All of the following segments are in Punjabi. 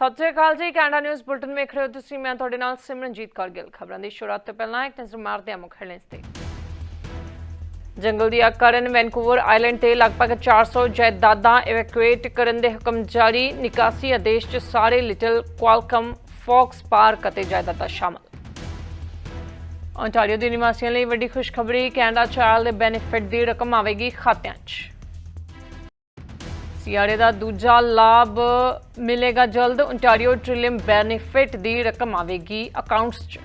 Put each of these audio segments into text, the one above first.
ਸਤਿ ਸ਼੍ਰੀ ਅਕਾਲ ਜੀ, ਕੈਨੇਡਾ ਨਿਊਜ਼ ਬੁਲਟਨ ਵੇਖ ਰਹੇ ਹੋ ਤੁਸੀਂ, ਮੈਂ ਤੁਹਾਡੇ ਨਾਲ ਸਿਮਰਨਜੀਤ ਕੌਰ ਗਿੱਲ। ਖਬਰਾਂ ਦੀ ਸ਼ੁਰੂਆਤ ਤੋਂ ਪਹਿਲਾਂ ਇੱਕ ਨਜ਼ਰ ਮਾਰਦੇ ਹਾਂ ਮੁੱਖ ਹੈਡਲਾਈਨਸ ਤੇ। ਜੰਗਲ ਦੀ ਅੱਗ ਕਾਰਨ ਵੈਨਕੂਵਰ ਆਈਲੈਂਡ ਤੇ ਲਗਭਗ 400 ਜਾਇਦਾਦਾਂ ਇਵੈਕੂਏਟ ਕਰਨ ਦੇ ਹੁਕਮ ਜਾਰੀ। ਨਿਕਾਸੀ ਆਦੇਸ਼ 'ਚ ਸਾਰੇ ਲਿਟਲ ਕੁਆਲਕਮ, ਫੌਕਸ ਪਾਰਕ ਅਤੇ ਜਾਇਦਾਦਾਂ ਸ਼ਾਮਲ। ontario ਦੇ ਨਿਵਾਸੀਆਂ ਲਈ ਵੱਡੀ ਖੁਸ਼ਖਬਰੀ, ਕੈਨੇਡਾ ਚਾਈਲਡ ਬੈਨੀਫਿਟ ਦੀ ਰਕਮ ਆਵੇਗੀ ਖਾਤਿਆਂ 'ਚ। ਸੀਆਰਏ ਦਾ ਦੂਜਾ ਲਾਭ ਮਿਲੇਗਾ ਜਲਦ। ontario ਟ੍ਰਿਲੀਅਮ ਬੈਨੀਫਿਟ ਦੀ ਰਕਮ ਆਵੇਗੀ ਅਕਾਊਂਟਸ 'ਚ।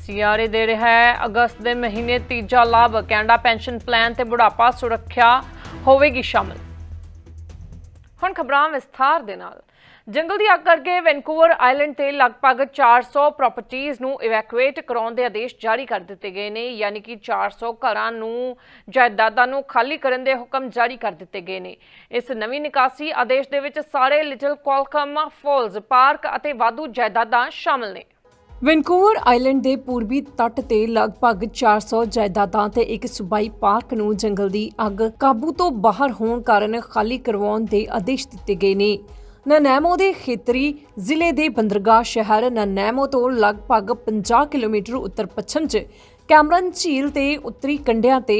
ਸੀਆਰਏ ਦੇ ਰਿਹਾ ਹੈ, ਅਗਸਤ ਦੇ ਮਹੀਨੇ ਤੀਜਾ ਲਾਭ, ਕੈਨੇਡਾ ਪੈਨਸ਼ਨ ਪਲਾਨ ਤੇ ਬੁਢਾਪਾ ਸੁਰੱਖਿਆ ਹੋਵੇਗੀ ਸ਼ਾਮਲ। ਹੁਣ ਖਬਰਾਂ ਵਿਸਥਾਰ ਦੇ ਨਾਲ। ਜੰਗਲ ਦੀ ਅੱਗ ਕਰਕੇ ਵੈਨਕੂਵਰ ਆਈਲੈਂਡ ਤੇ ਲਗਭਗ 400 ਪ੍ਰਾਪਰਟੀਆਂ ਨੂੰ ਇਵੈਕੂਏਟ ਕਰਾਉਣ ਦੇ ਆਦੇਸ਼ ਜਾਰੀ ਕਰ ਦਿੱਤੇ ਗਏ ਨੇ, ਯਾਨੀ ਕਿ 400 ਘਰਾਂ ਨੂੰ, ਜਾਇਦਾਦਾਂ ਨੂੰ ਖਾਲੀ ਕਰਨ ਦੇ ਹੁਕਮ ਜਾਰੀ ਕਰ ਦਿੱਤੇ ਗਏ ਨੇ। ਇਸ ਨਵੀਂ ਨਿਕਾਸੀ ਆਦੇਸ਼ ਦੇ ਵਿੱਚ ਸਾਰੇ ਲਿਟਲ ਕੋਲਕਮ ਫਾਲਸ ਪਾਰਕ ਅਤੇ ਵਾਧੂ ਜਾਇਦਾਦਾਂ ਸ਼ਾਮਲ ਨੇ। ਵੈਨਕੂਵਰ ਆਈਲੈਂਡ ਦੇ ਪੂਰਬੀ ਤੱਟ ਤੇ ਲਗਭਗ 400 ਜਾਇਦਾਦਾਂ ਤੇ ਇੱਕ ਸੂਬਾਈ ਪਾਰਕ ਨੂੰ ਜੰਗਲ ਦੀ ਅੱਗ ਕਾਬੂ ਤੋਂ ਬਾਹਰ ਹੋਣ ਕਾਰਨ ਖਾਲੀ ਕਰਵਾਉਣ ਦੇ ਆਦੇਸ਼ ਦਿੱਤੇ ਗਏ ਨੇ। ਨਨੈਮੋ ਦੇ ਖੇਤਰੀ ਜ਼ਿਲ੍ਹੇ ਦੇ ਬੰਦਰਗਾਹ ਸ਼ਹਿਰ ਨਨੈਮੋ ਤੋਂ ਲਗਭਗ 50 ਕਿਲੋਮੀਟਰ ਉੱਤਰ ਪੱਛਮ 'ਚ ਕੈਮਰਨ ਝੀਲ ਤੇ ਉੱਤਰੀ ਕੰਢਿਆਂ ਤੇ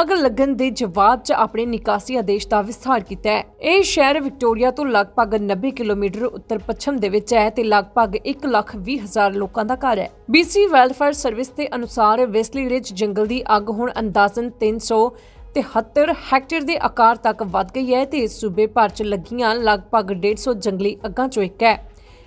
ਅੱਗ ਲੱਗਣ ਦੇ ਜਵਾਬ 'ਚ ਆਪਣੇ ਨਿਕਾਸੀ ਆਦੇਸ਼ ਦਾ ਵਿਸਥਾਰ ਕੀਤਾ ਹੈ। ਇਹ ਸ਼ਹਿਰ ਵਿਕਟੋਰੀਆ ਤੋਂ ਲਗਭਗ 90 ਕਿਲੋਮੀਟਰ ਉੱਤਰ ਪੱਛਮ ਦੇ ਵਿੱਚ ਹੈ ਤੇ ਲਗਭਗ 1,20,000 ਲੋਕਾਂ ਦਾ ਘਰ ਹੈ। BC ਵੈਲਫੇਅਰ ਸਰਵਿਸ ਦੇ ਅਨੁਸਾਰ ਵੈਸਲੀ ਰਿਜ ਜੰਗਲ ਦੀ ਅੱਗ ਹੁਣ ਅੰਦਾਜ਼ਨ 373 ਹੈਕਟੇਅਰ ਦੇ ਆਕਾਰ ਤੱਕ ਵੱਧ ਗਈ ਹੈ ਤੇ ਇਸ ਸੂਬੇ ਭਰ 'ਚ ਲੱਗੀਆਂ ਲਗਭਗ 150 ਜੰਗਲੀ ਅੱਗਾਂ 'ਚੋਂ ਇੱਕ ਹੈ।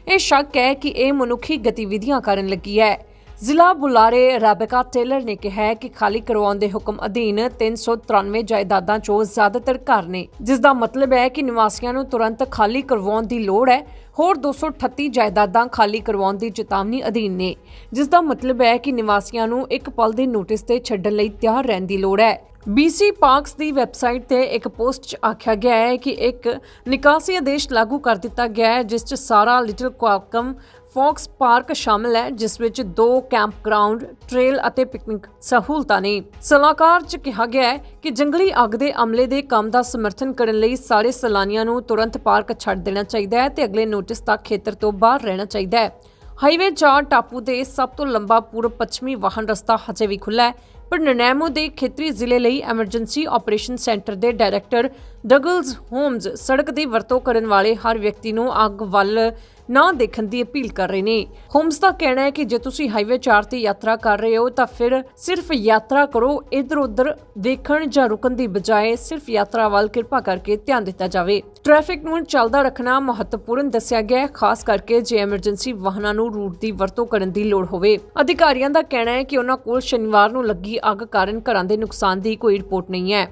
ਇਹ ਸ਼ੱਕ ਹੈ ਕਿ ਇਹ ਮਨੁੱਖੀ ਗਤੀਵਿਧੀਆਂ ਕਾਰਨ ਲੱਗੀ ਹੈ। ਜ਼ਿਲ੍ਹਾ ਬੁਲਾਰੇ ਰੈਬੇਕਾ ਟੇਲਰ ਨੇ ਕਿਹਾ ਕਿ ਖਾਲੀ ਕਰਵਾਉਣ ਦੇ ਹੁਕਮ ਅਧੀਨ 393 ਜਾਇਦਾਦਾਂ 'ਚੋਂ ਜ਼ਿਆਦਾਤਰ ਘਰ ਨੇ, ਜਿਸ ਦਾ ਮਤਲਬ ਹੈ ਕਿ ਨਿਵਾਸੀਆਂ ਨੂੰ ਤੁਰੰਤ ਖਾਲੀ ਕਰਵਾਉਣ ਦੀ ਲੋੜ ਹੈ। ਹੋਰ 238 ਜਾਇਦਾਦਾਂ ਖਾਲੀ ਕਰਵਾਉਣ ਦੀ ਚੇਤਾਵਨੀ ਅਧੀਨ ਨੇ, ਜਿਸ ਦਾ ਮਤਲਬ ਹੈ ਕਿ ਨਿਵਾਸੀਆਂ ਨੂੰ ਇੱਕ ਪਲ ਦੇ ਨੋਟਿਸ ਤੇ ਛੱਡਣ ਲਈ ਤਿਆਰ ਰਹਿਣ ਦੀ ਲੋੜ ਹੈ। BC ਪਾਰਕਸ ਦੀ ਵੈਬਸਾਈਟ ਤੇ ਇੱਕ ਪੋਸਟ 'ਚ ਆਖਿਆ ਗਿਆ ਹੈ ਕਿ ਇੱਕ ਨਿਕਾਸੀ ਆਦੇਸ਼ ਲਾਗੂ ਕਰ ਦਿੱਤਾ ਗਿਆ ਹੈ, ਜਿਸ 'ਚ ਸਾਰਾ ਲਿਟਲ ਕੁਆਕਮ ਫੌਕਸ ਪਾਰਕ ਸ਼ਾਮਲ ਹੈ, ਜਿਸ ਵਿੱਚ ਦੋ ਕੈਂਪ ਗਰਾਊਂਡ ਟ੍ਰੇਲ ਅਤੇ ਪਿਕਨਿਕ ਸਹੂਲਤਾਂ ਨੇ। ਸਲਾਹਕਾਰ 'ਚ ਕਿਹਾ ਗਿਆ ਹੈ ਕਿ ਜੰਗਲੀ ਅੱਗ ਦੇ ਅਮਲੇ ਦੇ ਕੰਮ ਦਾ ਸਮਰਥਨ ਕਰਨ ਲਈ ਸਾਰੇ ਸੈਲਾਨੀਆਂ ਨੂੰ ਤੁਰੰਤ ਪਾਰਕ ਛੱਡ ਦੇਣਾ ਚਾਹੀਦਾ ਹੈ ਤੇ ਅਗਲੇ ਨੋਟਿਸ ਤੱਕ ਖੇਤਰ ਤੋਂ ਬਾਹਰ ਰਹਿਣਾ ਚਾਹੀਦਾ ਹੈ। ਹਾਈਵੇ 4 ਟਾਪੂ ਦੇ ਸਭ ਤੋਂ ਲੰਬਾ ਪੂਰਬ ਪੱਛਮੀ ਵਾਹਨ ਰਸਤਾ ਹਜੇ ਵੀ ਖੁੱਲ੍ਹਾ ਹੈ। ਪਰ ਨਨੈਮੋ ਦੇ ਖੇਤਰੀ ਜ਼ਿਲ੍ਹੇ ਲਈ ਐਮਰਜੈਂਸੀ ਆਪਰੇਸ਼ਨ ਸੈਂਟਰ ਦੇ ਡਾਇਰੈਕਟਰ ਡਗਲਸ ਹੋਮਜ਼ ਸੜਕ ਦੀ ਵਰਤੋਂ ਕਰਨ ਵਾਲੇ ਹਰ ਵਿਅਕਤੀ ਨੂੰ ਅੱਗ ਵੱਲ ਨਾ ਦੇਖਣ ਦੀ ਅਪੀਲ ਕਰ ਰਹੇ ਨੇ। ਹੋਮਜ਼ ਦਾ ਕਹਿਣਾ ਹੈ ਕਿ ਜੇ ਤੁਸੀਂ ਹਾਈਵੇ 4 ਤੇ ਯਾਤਰਾ ਕਰ ਰਹੇ ਹੋ, ਤਾਂ ਫਿਰ ਸਿਰਫ ਯਾਤਰਾ ਕਰੋ, ਇੱਧਰ-ਉੱਧਰ ਦੇਖਣ ਜਾਂ ਰੁਕਣ ਦੀ ਬਜਾਏ ਸਿਰਫ ਯਾਤਰਾ ਵੱਲ ਕਿਰਪਾ ਕਰਕੇ ਧਿਆਨ ਦਿੱਤਾ ਜਾਵੇ। ਟ੍ਰੈਫਿਕ ਨੂੰ ਚੱਲਦਾ ਰੱਖਣਾ ਮਹੱਤਵਪੂਰਨ ਦੱਸਿਆ ਗਿਆ ਹੈ, ਖਾਸ ਕਰਕੇ ਜੇ ਐਮਰਜੈਂਸੀ ਵਾਹਨਾਂ ਨੂੰ ਰੂਟ ਦੀ ਵਰਤੋਂ ਕਰਨ ਦੀ ਲੋੜ ਹੋਵੇ। ਅਧਿਕਾਰੀਆਂ ਦਾ ਕਹਿਣਾ ਹੈ ਕਿ ਉਹਨਾਂ ਕੋਲ ਸ਼ਨੀਵਾਰ ਨੂੰ ਲੱਗੀ ਅੱਗ ਕਾਰਨ ਘਰਾਂ ਦੇ ਨੁਕਸਾਨ ਦੀ ਕੋਈ ਰਿਪੋਰਟ ਨਹੀਂ ਹੈ।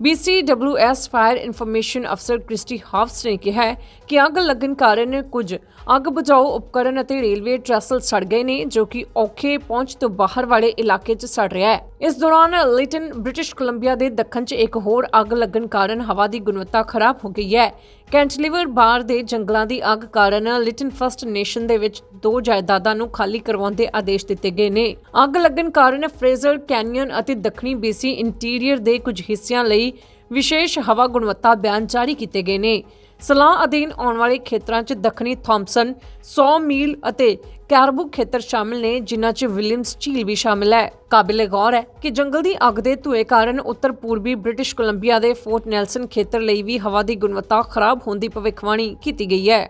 BCWS ਫਾਇਰ ਇਨਫੋਰਮੇਸ਼ਨ ਅਫਸਰ ਕ੍ਰਿਸਟੀ ਹਾਫਸ ਨੇ ਕਿਹਾ ਕਿ ਅੱਗ ਲੱਗਣ ਕਾਰਨ ਕੁਝ ਅੱਗ ਬੁਝਾਓ ਉਪਕਰਨ ਅਤੇ ਰੇਲਵੇ ਟ੍ਰੈਸਲ ਸੜ ਗਏ ਨੇ, ਜੋ ਕਿ ਔਖੇ ਪਹੁੰਚ ਤੋਂ ਬਾਹਰ ਵਾਲੇ ਇਲਾਕੇ 'ਚ ਸੜ ਰਿਹਾ ਹੈ। ਇਸ ਦੌਰਾਨ ਲਿਟਨ ਬ੍ਰਿਟਿਸ਼ ਕੋਲੰਬੀਆ ਦੇ ਦੱਖਣ 'ਚ ਇੱਕ ਹੋਰ ਅੱਗ ਲੱਗਣ ਕਾਰਨ ਹਵਾ ਦੀ ਗੁਣਵੱਤਾ ਖਰਾਬ ਹੋ ਗਈ ਹੈ। ਕੈਂਟਲੀਵਰ ਬਾਰ ਦੇ ਜੰਗਲਾਂ ਦੀ ਅੱਗ ਕਾਰਨ ਲਿਟਨ ਫਸਟ ਨੇਸ਼ਨ ਦੇ ਵਿੱਚ ਦੋ ਜਾਇਦਾਦਾਂ ਨੂੰ ਖਾਲੀ ਕਰਵਾਉਣ ਦੇ ਆਦੇਸ਼ ਦਿੱਤੇ ਗਏ ਨੇ। ਅੱਗ ਲੱਗਣ ਕਾਰਨ ਫਰੇਜ਼ਰ ਕੈਨੀਅਨ ਅਤੇ ਦੱਖਣੀ ਬੀਸੀ ਇੰਟੀਰੀਅਰ ਦੇ ਕੁਝ ਹਿੱਸਿਆਂ ਲਈ ਵਿਸ਼ੇਸ਼ ਹਵਾ ਗੁਣਵੱਤਾ ਬਿਆਨ ਜਾਰੀ ਕੀਤੇ ਗਏ ਨੇ। ਸਲਾਹ ਅਧੀਨ ਆਉਣ ਵਾਲੇ ਖੇਤਰਾਂ 'ਚ ਦੱਖਣੀ ਥੌਮਸਨ 100 ਮੀਲ ਅਤੇ ਕੈਰਬੂ ਖੇਤਰ ਸ਼ਾਮਿਲ ਨੇ, ਜਿਨ੍ਹਾਂ 'ਚ ਵਿਲੀਅਮਸ ਝੀਲ ਵੀ ਸ਼ਾਮਿਲ ਹੈ। ਕਾਬਿਲੇ ਗੌਰ ਹੈ ਕਿ ਜੰਗਲ ਦੀ ਅੱਗ ਦੇ ਧੂਏ ਕਾਰਨ ਉੱਤਰ ਪੂਰਬੀ ਬ੍ਰਿਟਿਸ਼ ਕੋਲੰਬੀਆ ਦੇ ਫੋਰਟ ਨੈਲਸਨ ਖੇਤਰ ਲਈ ਵੀ ਹਵਾ ਦੀ ਗੁਣਵੱਤਾ ਖਰਾਬ ਹੋਣ ਦੀ ਭਵਿੱਖਬਾਣੀ ਕੀਤੀ ਗਈ ਹੈ।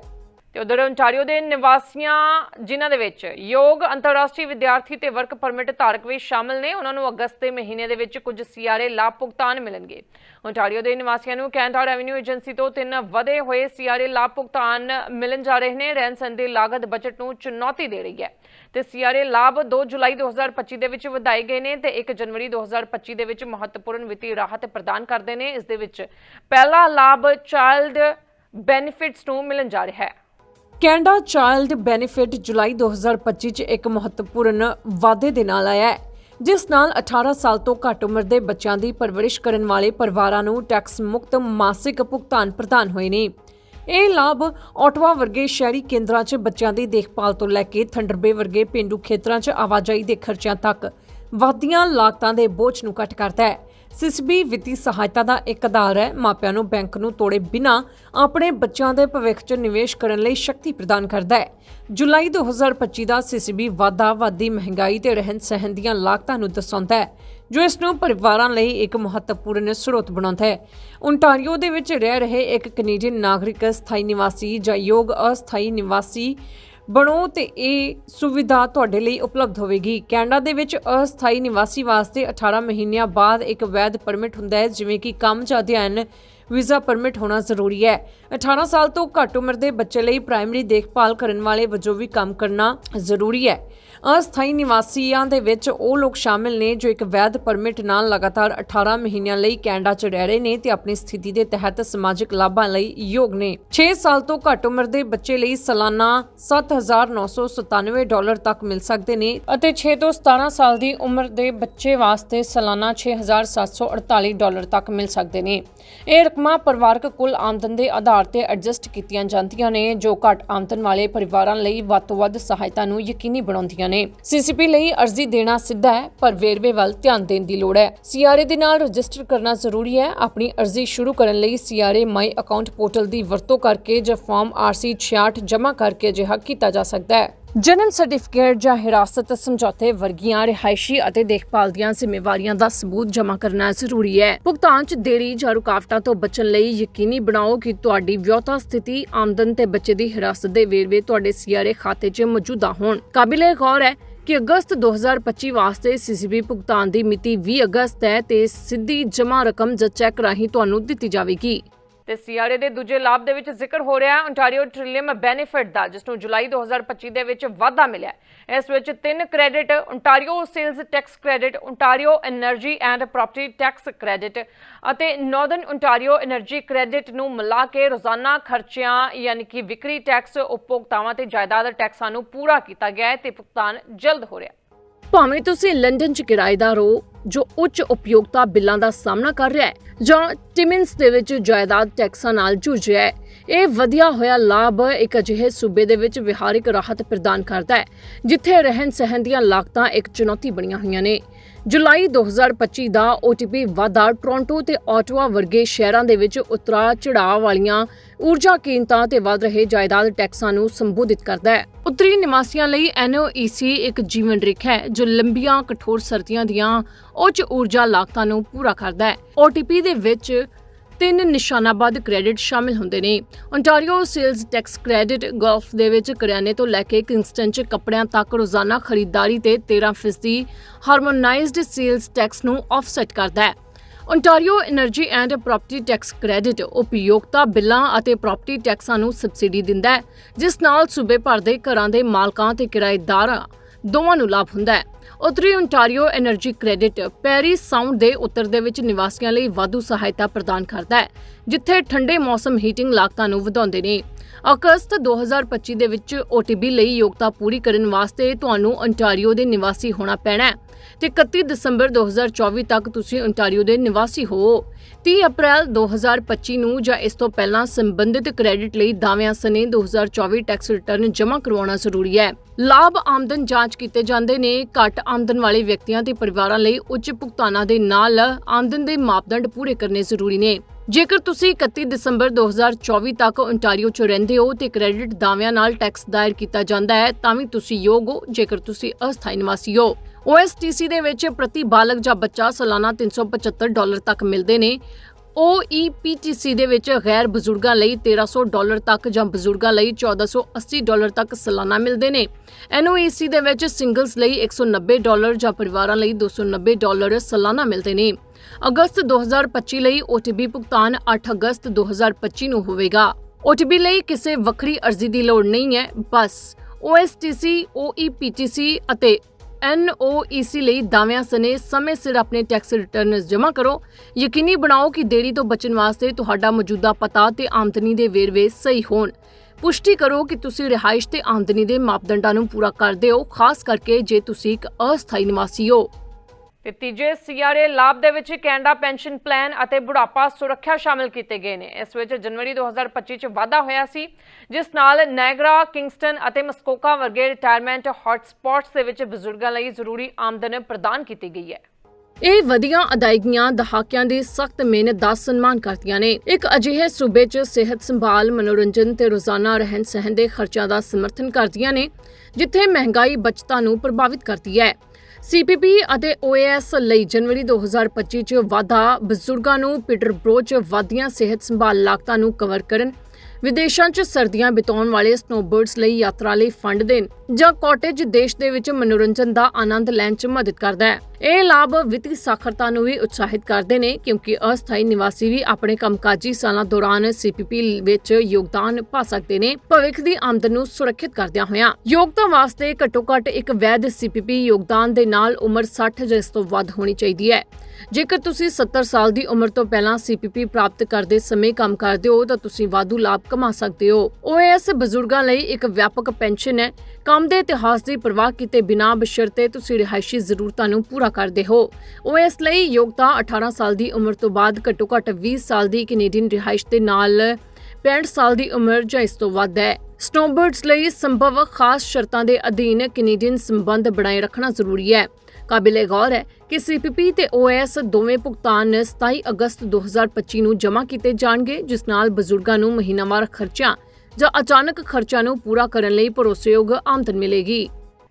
ਤੇ ਉਧਰ ਓਨਟਾਰੀਓ ਦੇ ਨਿਵਾਸੀਆਂ, ਜਿਨ੍ਹਾਂ ਦੇ ਵਿੱਚ ਯੋਗ ਅੰਤਰਰਾਸ਼ਟਰੀ ਵਿਦਿਆਰਥੀ ਤੇ ਵਰਕ ਪਰਮਿਟ ਧਾਰਕ ਵੀ ਸ਼ਾਮਲ ਨੇ, ਉਹਨਾਂ ਨੂੰ ਅਗਸਤ ਦੇ ਮਹੀਨੇ ਦੇ ਵਿੱਚ ਕੁਝ ਸੀਆਰਏ ਲਾਭ ਭੁਗਤਾਨ ਮਿਲਣਗੇ। ਓਨਟਾਰੀਓ ਦੇ ਨਿਵਾਸੀਆਂ ਨੂੰ ਕੈਨੇਡਾ ਰੈਵਨਿਊ ਏਜੰਸੀ ਤੋਂ ਤਿੰਨ ਵਧੇ ਹੋਏ ਸੀਆਰਏ ਲਾਭ ਭੁਗਤਾਨ ਮਿਲਣ ਜਾ ਰਹੇ ਨੇ, ਰਹਿਣ ਸਹਿਣ ਦੀ ਲਾਗਤ ਬਜਟ ਨੂੰ ਚੁਣੌਤੀ ਦੇ ਰਹੀ ਹੈ। ਤੇ ਸੀਆਰਏ ਲਾਭ 2 ਜੁਲਾਈ 2025 ਦੇ ਵਿੱਚ ਵਧਾਏ ਗਏ ਨੇ ਤੇ 1 ਜਨਵਰੀ 2025 ਦੇ ਵਿੱਚ ਮਹੱਤਵਪੂਰਨ ਵਿੱਤੀ ਰਾਹਤ ਪ੍ਰਦਾਨ ਕਰਦੇ ਨੇ। ਇਸ ਦੇ ਵਿੱਚ ਪਹਿਲਾ ਲਾਭ ਚਾਈਲਡ ਬੈਨੀਫਿਟਸ ਨੂੰ ਮਿਲਣ ਜਾ ਰਿਹਾ ਹੈ। ਕੈਨੇਡਾ ਚਾਈਲਡ ਬੈਨੀਫਿਟ ਜੁਲਾਈ 2025 ਚ ਇੱਕ ਮਹੱਤਵਪੂਰਨ ਵਾਅਦੇ ਦੇ ਨਾਲ ਆਇਆ ਹੈ, ਜਿਸ ਨਾਲ 18 ਸਾਲ ਤੋਂ ਘੱਟ ਉਮਰ ਦੇ ਬੱਚਿਆਂ ਦੀ ਪਰਵਰਿਸ਼ ਕਰਨ ਵਾਲੇ ਪਰਿਵਾਰਾਂ ਨੂੰ ਟੈਕਸ ਮੁਕਤ ਮਾਸਿਕ ਭੁਗਤਾਨ ਪ੍ਰਦਾਨ ਹੋਏ ਨੇ। ਇਹ ਲਾਭ ਆਟਵਾ ਵਰਗੇ ਸ਼ਹਿਰੀ ਕੇਂਦਰਾਂ 'ਚ ਬੱਚਿਆਂ ਦੀ ਦੇਖਭਾਲ ਤੋਂ ਲੈ ਕੇ ਥੰਡਰਬੇ ਵਰਗੇ ਪਿੰਡੂ ਖੇਤਰਾਂ 'ਚ ਆਵਾਜਾਈ ਦੇ ਖਰਚਿਆਂ ਤੱਕ ਵਧਦੀਆਂ ਲਾਗਤਾਂ ਦੇ ਬੋਝ ਨੂੰ ਘੱਟ ਕਰਦਾ ਹੈ। ਸਿਸਬੀ ਵਿੱਤੀ ਸਹਾਇਤਾ ਦਾ ਇੱਕ ਆਧਾਰ ਹੈ। ਮਾਪਿਆਂ ਨੂੰ ਬੈਂਕ ਨੂੰ ਤੋੜੇ ਬਿਨਾਂ ਆਪਣੇ ਬੱਚਿਆਂ ਦੇ ਭਵਿੱਖ 'ਚ ਨਿਵੇਸ਼ ਕਰਨ ਲਈ ਸ਼ਕਤੀ ਪ੍ਰਦਾਨ ਕਰਦਾ ਹੈ। ਜੁਲਾਈ 2025 ਦਾ ਸਿਸਬੀ ਵਾਧਾ ਵਾਦੀ ਮਹਿੰਗਾਈ ਤੇ ਰਹਿਣ ਸਹਿਣ ਦੀਆਂ ਲਾਗਤਾਂ ਨੂੰ ਦਰਸਾਉਂਦਾ ਹੈ, ਜੋ ਇਸ ਨੂੰ ਪਰਿਵਾਰਾਂ ਲਈ ਇੱਕ ਮਹੱਤਵਪੂਰਨ ਸਰੋਤ ਬਣਾਉਂਦਾ ਹੈ। ਓਨਟਾਰੀਓ ਦੇ ਵਿੱਚ ਰਹਿ ਰਹੇ ਇੱਕ ਕੈਨੇਡੀਅਨ ਨਾਗਰਿਕ, ਸਥਾਈ ਨਿਵਾਸੀ ਜਾਂ ਯੋਗ ਅਸਥਾਈ ਨਿਵਾਸੀ ਬਣੋ ਤੇ ਇਹ ਸੁਵਿਧਾ ਤੁਹਾਡੇ ਲਈ ਉਪਲਬਧ ਹੋਵੇਗੀ। ਕੈਨੇਡਾ ਦੇ ਵਿੱਚ ਅਸਥਾਈ ਨਿਵਾਸੀ ਵਾਸਤੇ 18 ਮਹੀਨਿਆਂ ਬਾਅਦ ਇੱਕ ਵੈਧ ਪਰਮਿਟ ਹੁੰਦਾ ਹੈ, ਜਿਵੇਂ ਕਿ ਕੰਮ ਜਾਂ ਅਧਿਐਨ, ਵੀਜ਼ਾ ਪਰਮਿਟ ਹੋਣਾ ਜ਼ਰੂਰੀ ਹੈ। 18 ਸਾਲ ਤੋਂ ਘੱਟ ਉਮਰ ਦੇ ਬੱਚੇ ਲਈ ਪ੍ਰਾਇਮਰੀ ਦੇਖਭਾਲ ਕਰਨ ਵਾਲੇ ਵਜੋਂ ਵੀ ਕੰਮ ਕਰਨਾ ਜ਼ਰੂਰੀ ਹੈ। ਅਸਥਾਈ ਨਿਵਾਸੀਆਂ ਦੇ ਵਿੱਚ ਉਹ ਲੋਕ ਸ਼ਾਮਿਲ ਨੇ ਜੋ ਇੱਕ ਵੈਧ ਪਰਮਿਟ ਨਾਲ ਲਗਾਤਾਰ 18 ਮਹੀਨਿਆਂ ਲਈ ਕੈਨੇਡਾ 'ਚ ਰਹਿ ਰਹੇ ਨੇ ਤੇ ਆਪਣੀ ਸਥਿਤੀ ਦੇ ਤਹਿਤ ਸਮਾਜਿਕ ਲਾਭਾਂ ਲਈ ਯੋਗ ਨੇ। 6 ਸਾਲ ਤੋਂ ਘੱਟ ਉਮਰ ਦੇ ਬੱਚੇ ਲਈ ਸਾਲਾਨਾ 7997 ਡਾਲਰ ਤੱਕ ਮਿਲ ਸਕਦੇ ਨੇ ਅਤੇ 6 ਤੋਂ 17 ਸਾਲ ਦੀ ਉਮਰ ਦੇ ਬੱਚੇ ਵਾਸਤੇ ਸਾਲਾਨਾ 6748 ਡਾਲਰ ਤੱਕ ਮਿਲ ਸਕਦੇ ਨੇ। ਇਹ ਰਕਮਾਂ ਪਰਿਵਾਰਕ ਕੁੱਲ ਆਮਦਨ ਦੇ ਆਧਾਰ ਤੇ ਐਡਜਸਟ ਕੀਤੀਆਂ ਜਾਂਦੀਆਂ ਨੇ, ਜੋ ਘੱਟ ਆਮਦਨ ਵਾਲੇ ਪਰਿਵਾਰਾਂ ਲਈ ਵੱਧ ਤੋਂ ਵੱਧ ਸਹਾਇਤਾ ਨੂੰ ਯਕੀਨੀ ਬਣਾਉਂਦੀਆਂ ਨੇ ਸੀਸੀਪੀ ਲਈ ਅਰਜ਼ੀ ਦੇਣਾ ਸਿੱਧਾ ਹੈ, ਪਰ ਵੇਰਵੇ ਵੱਲ ਧਿਆਨ ਦੇਣ ਦੀ ਲੋੜ ਹੈ। ਸੀਆਰਏ ਦੇ ਨਾਲ ਰਜਿਸਟਰ ਕਰਨਾ ਜ਼ਰੂਰੀ ਹੈ। ਆਪਣੀ ਅਰਜ਼ੀ ਸ਼ੁਰੂ ਕਰਨ ਲਈ ਸੀਆਰਏ ਮਾਈ ਅਕਾਊਂਟ ਪੋਰਟਲ ਦੀ ਵਰਤੋਂ ਕਰਕੇ ਜਾਂ ਫਾਰਮ ਆਰਸੀ 66 ਜਮ੍ਹਾਂ ਕਰਕੇ ਅਜਿਹਾ ਕੀਤਾ ਜਾ ਸਕਦਾ ਹੈ। ਜਨਮ ਸਰਟੀਫਿਕੇਟ ਜਾਂ ਹਿਰਾਸਤ ਸਮਝੌਤੇ ਵਰਗੀਆਂ ਰਿਹਾਇਸ਼ੀ ਅਤੇ ਦੇਖਭਾਲ ਦੀਆਂ ਜ਼ਿੰਮੇਵਾਰੀਆਂ ਦਾ ਸਬੂਤ ਜਮ੍ਹਾਂ ਕਰਨਾ ਜ਼ਰੂਰੀ ਹੈ। ਭੁਗਤਾਨ 'ਚ ਦੇਰੀ ਜਾਂ ਰੁਕਾਵਟਾਂ ਤੋਂ ਬਚਣ ਲਈ ਯਕੀਨੀ ਬਣਾਓ ਕਿ ਤੁਹਾਡੀ ਵਿਆਹੁਤਾ ਸਥਿਤੀ ਆਮਦਨ ਤੇ ਬੱਚੇ ਦੀ ਹਿਰਾਸਤ ਦੇ ਵੇਰਵੇ ਤੁਹਾਡੇ ਸੀਆਰਏ ਖਾਤੇ 'ਚ ਮੌਜੂਦਾ ਹੋਣ। ਕਾਬਿਲੇ ਗੌਰ ਹੈ ਕਿ ਅਗਸਤ 2025 ਵਾਸਤੇ ਸੀਸੀਬੀ ਭੁਗਤਾਨ ਦੀ ਮਿਤੀ 20 ਅਗਸਤ ਹੈ ਤੇ ਸਿੱਧੀ ਜਮ੍ਹਾਂ ਰਕਮ ਜਾਂ ਚੈੱਕ ਰਾਹੀਂ ਤੁਹਾਨੂੰ ਦਿੱਤੀ ਜਾਵੇਗੀ। ਤੇ ਸੀਆਰਏ ਦੇ ਦੂਜੇ ਲਾਭ ਦੇ ਵਿੱਚ ਜ਼ਿਕਰ ਹੋ ਰਿਹਾ ਹੈ। ਓਨਟਾਰੀਓ ਟ੍ਰਿਲੀਅਮ ਬੈਨੀਫਿਟ ਦਾ, ਜਿਸ ਨੂੰ ਜੁਲਾਈ 2025 ਦੇ ਵਿੱਚ ਵਾਧਾ ਮਿਲਿਆ ਇਸ ਵਿੱਚ ਤਿੰਨ credit Ontario sales tax credit Ontario energy and property tax credit ਅਤੇ ਨਾਰਦਰਨ ਓਨਟਾਰੀਓ એનર્ਜੀ ਕ੍ਰੈਡਿਟ ਨੂੰ ਮਿਲਾ ਕੇ ਰੋਜ਼ਾਨਾ ਖਰਚਿਆਂ ਯਾਨੀ ਕਿ ਵਿਕਰੀ ਟੈਕਸ ਉਪਭੋਗਤਾਵਾਂ ਤੇ ਜਾਇਦਾਦ ਟੈਕਸਾਂ ਨੂੰ ਪੂਰਾ ਕੀਤਾ ਗਿਆ ਹੈ ਤੇ ਭੁਗਤਾਨ ਜਲਦ ਹੋ ਰਿਹਾ ਭਾਵੇਂ ਤੁਸੀਂ ਲੰਡਨ 'ਚ ਕਿਰਾਏਦਾਰ ਹੋ ਜੋ ਉੱਚ ਉਪਯੋਗਤਾ ਬਿੱਲਾਂ ਦਾ ਸਾਹਮਣਾ ਕਰ ਰਿਹਾ ਹੈ, ਜਾਂ ਟਿਮਿੰਸ ਦੇ ਵਿੱਚ ਜਾਇਦਾਦ ਟੈਕਸਾਂ ਨਾਲ ਜੂਝ ਰਿਹਾ ਹੈ। ਇਹ ਵਧੀਆ ਹੋਇਆ ਲਾਭ ਇੱਕ ਅਜਿਹੇ ਸੂਬੇ ਦੇ ਵਿੱਚ ਵਿਹਾਰਿਕ ਰਾਹਤ ਪ੍ਰਦਾਨ ਕਰਦਾ ਹੈ, ਜਿੱਥੇ ਰਹਿਣ ਸਹਿਣ ਦੀਆਂ ਲਾਗਤਾਂ ਇੱਕ ਚੁਣੌਤੀ ਬਣੀਆਂ ਹੋਈਆਂ ਨੇ। ਜੁਲਾਈ 2025 ਦਾ OTP ਵਾਧਾ ਟੋਰਾਂਟੋ ਤੇ ਆਟਵਾ ਵਰਗੇ ਸ਼ਹਿਰਾਂ ਦੇ ਵਿੱਚ ਉਤਰਾ ਚੜਾਅ ਵਾਲੀਆਂ ਊਰਜਾ ਕੀਮਤਾਂ ਤੇ ਵਧ ਰਹੇ ਜਾਇਦਾਦ ਟੈਕਸਾਂ ਨੂੰ ਸੰਬੋਧਿਤ ਕਰਦਾ ਹੈ। ਉੱਤਰੀ ਨਿਵਾਸੀਆਂ ਲਈ NOEC ਇੱਕ ਜੀਵਨ ਰੇਖਾ ਹੈ, ਜੋ ਲੰਬੀਆਂ, ਕਠੋਰ ਸਰਦੀਆਂ ਦੀਆਂ ਉੱਚ ਊਰਜਾ ਲਾਗਤਾਂ ਨੂੰ ਪੂਰਾ ਕਰਦਾ ਹੈ। OTP ਦੇ ਵਿੱਚ ਤਿੰਨ ਨਿਸ਼ਾਨਾਬੱਧ ਕ੍ਰੈਡਿਟ ਸ਼ਾਮਿਲ ਹੁੰਦੇ ਨੇ। Ontario sales tax credit golf ਦੇ ਵਿੱਚ ਕਰਿਆਨੇ ਤੋਂ ਲੈ ਕੇ ਕਿੰਗਸਟਨ 'ਚ ਕੱਪੜਿਆਂ ਤੱਕ ਰੋਜ਼ਾਨਾ ਖਰੀਦਦਾਰੀ ਤੇ 13% ਹਾਰਮੋਨਾਈਜ਼ਡ ਸੇਲਸ ਟੈਕਸ ਨੂੰ ਆਫਸੈਟ ਕਰਦਾ ਹੈ। Ontario energy and property tax credit ਉਪਯੋਗਤਾ ਬਿੱਲਾਂ ਅਤੇ ਪ੍ਰਾਪਰਟੀ ਟੈਕਸਾਂ ਨੂੰ ਸਬਸਿਡੀ ਦਿੰਦਾ ਹੈ, ਜਿਸ ਨਾਲ ਸੂਬੇ ਭਰ ਦੇ ਘਰਾਂ ਦੇ ਮਾਲਕਾਂ ਤੇ ਕਿਰਾਏਦਾਰਾਂ ਦੋਵਾਂ ਨੂੰ ਲਾਭ ਹੁੰਦਾ ਹੈ। ਉੱਤਰੀ Ontario energy credit Parry Sound ਦੇ ਉੱਤਰ ਦੇ ਵਿੱਚ ਨਿਵਾਸੀਆਂ ਲਈ ਵਾਧੂ ਸਹਾਇਤਾ ਪ੍ਰਦਾਨ ਕਰਦਾ ਹੈ, ਜਿੱਥੇ ਠੰਡੇ ਮੌਸਮ ਹੀਟਿੰਗ ਲਾਗਤਾਂ ਨੂੰ ਵਧਾਉਂਦੇ ਨੇ। ਅਗਸਤ 2025 ਦੇ ਵਿੱਚ OTB ਲਈ ਯੋਗਤਾ ਪੂਰੀ ਕਰਨ ਵਾਸਤੇ ਤੁਹਾਨੂੰ ਓਨਟਾਰੀਓ ਦੇ ਨਿਵਾਸੀ ਹੋਣਾ ਪੈਣਾ ਹੈ। ਤੇ 31 ਦਸੰਬਰ 2024 ਤੱਕ ਤੁਸੀਂ ਓਨਟਾਰੀਓ ਦੇ ਨਿਵਾਸੀ ਹੋ। 30 ਅਪ੍ਰੈਲ 2025 ਨੂੰ ਜਾਂ ਇਸ ਤੋਂ ਪਹਿਲਾਂ ਸੰਬੰਧਿਤ ਕ੍ਰੈਡਿਟ ਲਈ ਦਾਅਵਿਆਂ ਸਨੇ 2024 ਟੈਕਸ ਰਿਟਰਨ ਜਮ੍ਹਾਂ ਕਰਵਾਉਣਾ ਜ਼ਰੂਰੀ ਹੈ। ਲਾਭ ਆਮਦਨ ਜਾਂਚ ਕੀਤੇ ਜਾਂਦੇ ਨੇ, ਘੱਟ ਆਮਦਨ ਵਾਲੇ ਵਿਅਕਤੀਆਂ ਤੇ ਪਰਿਵਾਰਾਂ ਲਈ ਉੱਚ ਭੁਗਤਾਨਾਂ ਦੇ ਨਾਲ ਆਮਦਨ ਦੇ ਮਾਪਦੰਡ ਪੂਰੇ ਕਰਨੇ ਜ਼ਰੂਰੀ ਨੇ। ਜੇਕਰ ਤੁਸੀਂ 31 ਦਸੰਬਰ 2024 ਤੱਕ ਓਨਟਾਰੀਓ 'ਚ ਰਹਿੰਦੇ ਹੋ ਤੇ ਕ੍ਰੈਡਿਟ ਦਾਅਵਿਆਂ ਨਾਲ ਟੈਕਸ ਦਾਇਰ ਕੀਤਾ ਜਾਂਦਾ ਹੈ, ਤਾਂ ਵੀ ਤੁਸੀਂ ਯੋਗ ਹੋ, ਜੇਕਰ ਤੁਸੀਂ ਅਸਥਾਈ ਨਿਵਾਸੀ ਹੋ। OSTC ਦੇ ਵਿੱਚ ਪ੍ਰਤੀ ਬਾਲਗ ਜਾਂ ਬੱਚਾ ਸਾਲਾਨਾ 375 ਡਾਲਰ ਤੱਕ ਮਿਲਦੇ ਨੇ। OEPTC ਦੇ ਵਿੱਚ ਗੈਰ ਬਜ਼ੁਰਗਾਂ ਲਈ 1300 ਡਾਲਰ ਤੱਕ ਜਾਂ ਬਜ਼ੁਰਗਾਂ ਲਈ 1480 ਡਾਲਰ ਤੱਕ ਸਾਲਾਨਾ ਮਿਲਦੇ ਨੇ। NOEC ਦੇ ਵਿੱਚ ਸਿੰਗਲਸ ਲਈ 190 ਡਾਲਰ ਜਾਂ ਪਰਿਵਾਰਾਂ ਲਈ 290 ਡਾਲਰ ਸਾਲਾਨਾ ਮਿਲਦੇ ਨੇ। ਅਗਸਤ 2025 ਲਈ OTB ਭੁਗਤਾਨ 8 ਅਗਸਤ 2025 ਨੂੰ ਹੋਵੇਗਾ। OTB ਲਈ ਕਿਸੇ ਵੱਖਰੀ ਅਰਜ਼ੀ ਦੀ ਲੋੜ ਨਹੀਂ ਹੈ। ਬਸ OSTC OEPTC ਅਤੇ NOEC ਲਈ ਦਾਅਵਿਆਂ ਸਨੇ ਸਮੇਂ ਸਿਰ ਆਪਣੇ ਟੈਕਸ ਰਿਟਰਨਸ ਜਮ੍ਹਾਂ ਕਰੋ। ਯਕੀਨੀ ਬਣਾਓ ਕਿ ਦੇਰੀ ਤੋਂ ਬਚਣ ਵਾਸਤੇ ਤੁਹਾਡਾ ਮੌਜੂਦਾ ਪਤਾ ਤੇ ਆਮਦਨੀ ਦੇ ਵੇਰਵੇ ਸਹੀ ਹੋਣ। ਪੁਸ਼ਟੀ ਕਰੋ ਕਿ ਤੁਸੀਂ ਰਿਹਾਇਸ਼ ਤੇ ਆਮਦਨੀ ਦੇ ਮਾਪਦੰਡਾਂ ਨੂੰ ਪੂਰਾ ਕਰਦੇ ਹੋ ਖਾਸ ਕਰਕੇ ਜੇ ਤੁਸੀਂ ਇੱਕ ਅਸਥਾਈ ਨਿਵਾਸੀ ਹੋ। ਤੇ ਤੀਜੇ ਸੀਆਰਏ ਲਾਭ ਦੇ ਵਿੱਚ ਕੈਨੇਡਾ ਪੈਨਸ਼ਨ ਪਲਾਨ ਅਤੇ ਬੁਢਾਪਾ ਸੁਰੱਖਿਆ ਸ਼ਾਮਿਲ ਕੀਤੇ ਗਏ ਨੇ। ਇਸ ਵਿੱਚ ਜਨਵਰੀ 2025 ਚ ਵਾਧਾ ਹੋਇਆ ਸੀ, ਜਿਸ ਨਾਲ ਨੈਗਰਾ, ਕਿੰਗਸਟਨ ਅਤੇ ਮਸਕੋਕਾ ਵਰਗੇ ਰਿਟਾਇਰਮੈਂਟ ਹੌਟਸਪੌਟਸ ਦੇ ਵਿੱਚ ਬਜ਼ੁਰਗਾਂ ਲਈ ਜ਼ਰੂਰੀ ਆਮਦਨ ਪ੍ਰਦਾਨ ਕੀਤੀ ਗਈ ਹੈ। ਇਹ ਵਧੀਆਂ ਅਦਾਇਗੀਆਂ ਦਹਾਕਿਆਂ ਦੀ ਸਖਤ ਮਿਹਨਤ ਦਾ ਸਨਮਾਨ ਕਰਦੀਆਂ ਨੇ। ਇੱਕ ਅਜਿਹੇ ਸੂਬੇ 'ਚ ਸਿਹਤ ਸੰਭਾਲ, ਮਨੋਰੰਜਨ ਤੇ ਰੋਜ਼ਾਨਾ ਰਹਿਣ ਸਹਿਣ ਦੇ ਖਰਚਿਆਂ ਦਾ ਸਮਰਥਨ ਕਰਦੀਆਂ ਨੇ, ਜਿੱਥੇ ਮਹਿੰਗਾਈ, ਬਚਤਾਂ ਨੂੰ ਪ੍ਰਭਾਵਿਤ ਕਰਦੀ ਹੈ। ਸੀਪੀਪੀ ਅਤੇ ਓਏਐਸ ਲਈ ਜਨਵਰੀ 2025 ਚ ਵਾਧਾ, ਬਜ਼ੁਰਗਾਂ ਨੂੰ ਪੀਟਰਬਰੋ ਚ ਵਾਧੀਆਂ ਸਿਹਤ ਸੰਭਾਲ ਲਾਗਤਾਂ ਨੂੰ ਕਵਰ ਕਰਨ, ਵਿਦੇਸ਼ਾਂ 'ਚ ਸਰਦੀਆਂ ਬਿਤਾਉਣ ਵਾਲੇ ਸਨੋਬਰਡਸ ਲਈ ਯਾਤਰਾ ਲਈ ਫੰਡ ਦੇਣ। ਜਾਂ ਕਾਟੇਜ ਦੇਸ਼ ਦੇ ਵਿੱਚ ਮਨੋਰੰਜਨ ਦਾ ਆਨੰਦ ਲੈਣ 'ਚ ਮਦਦ ਕਰਦਾ ਹੈ। ਇਹ ਲਾਭ ਵਿੱਤੀ ਸਾਖਰਤਾ ਨੂੰ ਵੀ ਉਤਸ਼ਾਹਿਤ ਕਰਦੇ ਨੇ, ਕਿਉਂਕਿ ਅਸਥਾਈ ਨਿਵਾਸੀ ਵੀ ਆਪਣੇ ਕੰਮਕਾਜੀ ਸਾਲਾਂ ਦੌਰਾਨ ਸੀਪੀਪੀ ਵਿੱਚ ਯੋਗਦਾਨ ਪਾ ਸਕਦੇ ਨੇ, ਭਵਿੱਖ ਦੀ ਆਮਦਨ ਨੂੰ ਸੁਰੱਖਿਅਤ ਕਰਦਿਆਂ ਹੋਇਆਂ। ਯੋਗਤਾ ਵਾਸਤੇ ਘੱਟੋ-ਘੱਟ ਇੱਕ ਵੈਧ ਸੀਪੀਪੀ ਯੋਗਦਾਨ ਦੇ ਨਾਲ ਉਮਰ 60 ਜਾਂ ਇਸ ਤੋਂ ਵੱਧ ਹੋਣੀ ਚਾਹੀਦੀ ਹੈ। ਜੇਕਰ ਤੁਸੀਂ 70 ਸਾਲ ਦੀ ਉਮਰ ਤੋਂ ਪਹਿਲਾਂ ਸੀਪੀਪੀ ਪ੍ਰਾਪਤ ਕਰਦੇ ਸਮੇਂ ਕੰਮ ਕਰਦੇ ਹੋ, ਤਾਂ ਤੁਸੀਂ ਵਾਧੂ ਲਾਭ ਕਮਾ ਸਕਦੇ ਹੋ। ਓਐਸ ਬਜ਼ੁਰਗਾਂ ਲਈ ਇੱਕ ਵਿਆਪਕ ਪੈਨਸ਼ਨ ਹੈ ਕੰਮ ਦੇ ਇਤਿਹਾਸ ਦੀ ਪਰਵਾਹ ਕੀਤੇ ਬਿਨਾਂ ਬਸ਼ਰਤੇ ਤੁਸੀਂ ਰਿਹਾਇਸ਼ੀ ਜ਼ਰੂਰਤਾਂ ਨੂੰ ਪੂਰਾ ਕਰਦੇ ਹੋ। ਓਐਸ ਲਈ ਯੋਗਤਾ 18 ਸਾਲ ਦੀ ਉਮਰ ਤੋਂ ਬਾਅਦ ਘੱਟੋ-ਘੱਟ 20 ਸਾਲ ਦੀ ਕੈਨੇਡੀਅਨ ਰਿਹਾਇਸ਼ ਦੇ ਨਾਲ 65 ਸਾਲ ਦੀ ਉਮਰ ਜਾਂ ਇਸ ਤੋਂ ਵੱਧ ਹੈ। ਸਨੋਬਰਡਸ ਲਈ ਸੰਭਵ ਖਾਸ ਸ਼ਰਤਾਂ ਦੇ ਅਧੀਨ ਕੈਨੇਡੀਅਨ ਸੰਬੰਧ ਬਣਾਏ ਰੱਖਣਾ ਜ਼ਰੂਰੀ ਹੈ। ਕਾਬਿਲੇ ਗੌਰ ਹੈ ਕਿ ਸੀਪੀਪੀ ਤੇ ਓਐਸ ਦੋਵੇਂ ਭੁਗਤਾਨ 27 ਅਗਸਤ 2025 ਨੂੰ ਜਮ੍ਹਾਂ ਕੀਤੇ ਜਾਣਗੇ, ਜਿਸ ਨਾਲ ਬਜ਼ੁਰਗਾਂ ਨੂੰ ਮਹੀਨਾਵਾਰ ਖਰਚਿਆਂ ਜਾਂ ਅਚਾਨਕ ਖਰਚਿਆਂ ਨੂੰ ਪੂਰਾ ਕਰਨ ਲਈ ਭਰੋਸੇਯੋਗ ਆਮਦਨ ਮਿਲੇਗੀ।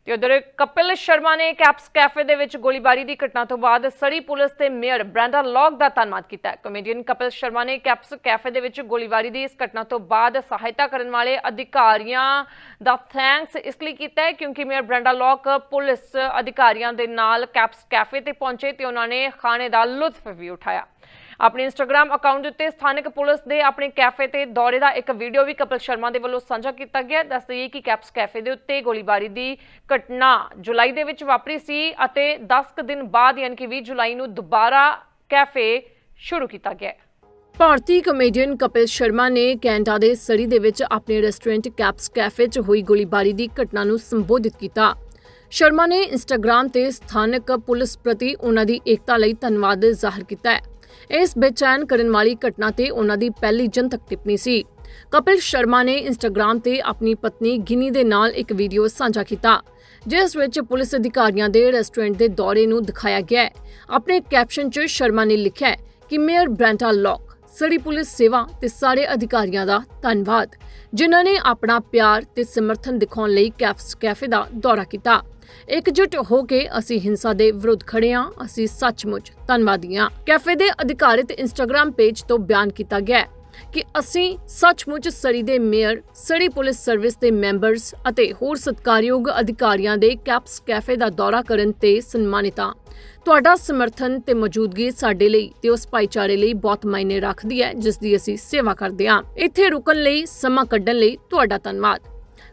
ਤੇ ਉਧਰ ਕਪਿਲ ਸ਼ਰਮਾ ਨੇ ਕੈਪਸ ਕੈਫੇ ਦੇ ਵਿੱਚ ਗੋਲੀਬਾਰੀ ਦੀ ਘਟਨਾ ਤੋਂ ਬਾਅਦ ਸਰੀ ਪੁਲਿਸ ਤੇ ਮੇਅਰ ਬ੍ਰੈਂਡਾ ਲੌਗ ਦਾ ਧੰਨਵਾਦ ਕੀਤਾ ਕਮੇਡੀਅਨ ਕਪਿਲ ਸ਼ਰਮਾ ਨੇ ਕੈਪਸ ਕੈਫੇ ਦੇ ਵਿੱਚ ਗੋਲੀਬਾਰੀ ਦੀ ਇਸ ਘਟਨਾ ਤੋਂ ਬਾਅਦ ਸਹਾਇਤਾ ਕਰਨ ਵਾਲੇ ਅਧਿਕਾਰੀਆਂ ਦਾ ਥੈਂਕਸ ਇਸ ਲਈ ਕੀਤਾ ਹੈ ਕਿਉਂਕਿ ਮੇਅਰ ਬ੍ਰੈਂਡਾ ਲੌਗ ਪੁਲਿਸ ਅਧਿਕਾਰੀਆਂ ਦੇ ਨਾਲ ਕੈਪਸ ਕੈਫੇ ਤੇ ਪਹੁੰਚੇ ਤੇ ਉਹਨਾਂ ਨੇ ਖਾਣੇ ਦਾ ਲੁਤਫ ਵੀ ਉਠਾਇਆ। ਆਪਣੇ ਇੰਸਟਾਗ੍ਰam ਅਕਾਊਂਟ ਉੱਤੇ ਸਥਾਨਕ ਪੁਲਿਸ ਦੇ ਆਪਣੇ ਕੈਫੇ ਤੇ ਦੌਰੇ ਦਾ ਇੱਕ ਵੀਡੀਓ ਵੀ ਕਪਿਲ ਸ਼ਰਮਾ ਦੇ ਵੱਲੋਂ ਸਾਂਝਾ ਕੀਤਾ ਗਿਆ। ਦੱਸ ਦਈਏ ਕਿ ਕੈਪਸ ਕੈਫੇ ਦੇ ਉੱਤੇ ਗੋਲੀਬਾਰੀ ਦੀ ਘਟਨਾ ਜੁਲਾਈ ਦੇ ਵਿੱਚ ਵਾਪਰੀ ਸੀ ਅਤੇ 10 ਕੁ ਦਿਨ ਬਾਅਦ ਯਾਨੀ ਕਿ 20 ਜੁਲਾਈ ਨੂੰ ਦੁਬਾਰਾ ਕੈਫੇ ਸ਼ੁਰੂ ਕੀਤਾ ਗਿਆ। ਭਾਰਤੀ ਕਮੇਡੀਅਨ ਕਪਿਲ ਸ਼ਰਮਾ ਨੇ ਕੈਨੇਡਾ ਦੇ ਸਰੀ ਦੇ ਵਿੱਚ ਆਪਣੇ ਰੈਸਟੋਰੈਂਟ ਕੈਪਸ ਕੈਫੇ 'ਚ ਹੋਈ ਗੋਲੀਬਾਰੀ ਦੀ ਘਟਨਾ ਨੂੰ ਸੰਬੋਧਿਤ ਕੀਤਾ। ਸ਼ਰਮਾ ਨੇ ਇੰਸਟਾਗ੍ਰam ਤੇ ਸਥਾਨਕ ਪੁਲਿਸ ਪ੍ਰਤੀ ਉਹਨਾਂ ਦੀ ਏਕਤਾ ਲਈ ਧੰਨਵਾਦ ਜ਼ਾਹਰ ਕੀਤਾ ਹੈ। ਇਸ ਬੇਚੈਨ ਕਰਨ ਵਾਲੀ ਘਟਨਾ ਤੇ ਉਹਨਾਂ ਦੀ ਪਹਿਲੀ ਜਨਤਕ ਟਿੱਪਣੀ ਸੀ। ਕਪਿਲ ਸ਼ਰਮਾ ਨੇ ਇੰਸਟਾਗ੍ਰam ਤੇ ਆਪਣੀ ਪਤਨੀ ਗਿਨੀ ਦੇ ਨਾਲ ਇੱਕ ਵੀਡੀਓ ਸਾਂਝਾ ਕੀਤਾ, ਜਿਸ ਵਿੱਚ ਪੁਲਿਸ ਅਧਿਕਾਰੀਆਂ ਦੇ ਰੈਸਟੋਰੈਂਟ ਦੇ ਦੌਰੇ ਨੂੰ ਦਿਖਾਇਆ ਗਿਆ ਹੈ। ਆਪਣੇ ਕੈਪਸ਼ਨ 'ਚ ਸ਼ਰਮਾ ਨੇ ਲਿਖਿਆ ਕਿ mayor Brenda Locke Surrey police ਸੇਵਾ ਤੇ ਸਾਰੇ ਅਧਿਕਾਰੀਆਂ ਦਾ ਧੰਨਵਾਦ, ਜਿਨ੍ਹਾਂ ਨੇ ਆਪਣਾ ਪਿਆਰ ਤੇ ਸਮਰਥਨ ਦਿਖਾਉਣ ਲਈ ਕੈਫਸ ਕੈਫੇ ਦਾ ਦੌਰਾ ਕੀਤਾ। ਇਕਜੁੱਟ ਹੋ ਕੇ ਅਸੀਂ ਹਿੰਸਾ ਦੇ ਵਿਰੁੱਧ ਖੜੇ ਹਾਂ, ਅਸੀਂ ਸੱਚਮੁੱਚ ਧੰਨਵਾਦੀ ਹਾਂ। ਕੈਫੇ ਦੇ ਅਧਿਕਾਰਿਤ ਇੰਸਟਾਗ੍ਰam ਪੇਜ ਤੋਂ ਬਿਆਨ ਕੀਤਾ ਗਿਆ ਕਿ ਅਸੀਂ ਸੱਚਮੁੱਚ ਸੜੀ ਦੇ ਮੇਅਰ ਸੜੀ ਪੁਲਿਸ ਸਰਵਿਸ ਦੇ ਮੈਂਬਰਸ ਅਤੇ ਹੋਰ ਸਤਿਕਾਰਯੋਗ ਅਧਿਕਾਰੀਆਂ ਦੇ ਕੈਪਸ ਕੈਫੇ ਦਾ ਦੌਰਾ ਕਰਨ ਤੇ ਸਨਮਾਨਿਤ ਤੁਹਾਡਾ ਸਮਰਥਨ ਤੇ ਮੌਜੂਦਗੀ ਸਾਡੇ ਲਈ ਤੇ ਉਸ ਭਾਈਚਾਰੇ ਲਈ ਬਹੁਤ ਮਾਇਨੇ ਰੱਖਦੀ ਹੈ, ਜਿਸ ਦੀ ਅਸੀਂ ਸੇਵਾ ਕਰਦੇ ਹਾਂ। ਇੱਥੇ ਰੁਕਣ ਲਈ, ਸਮਾਂ ਕੱਢਣ ਲਈ ਤੁਹਾਡਾ ਧੰਨਵਾਦ।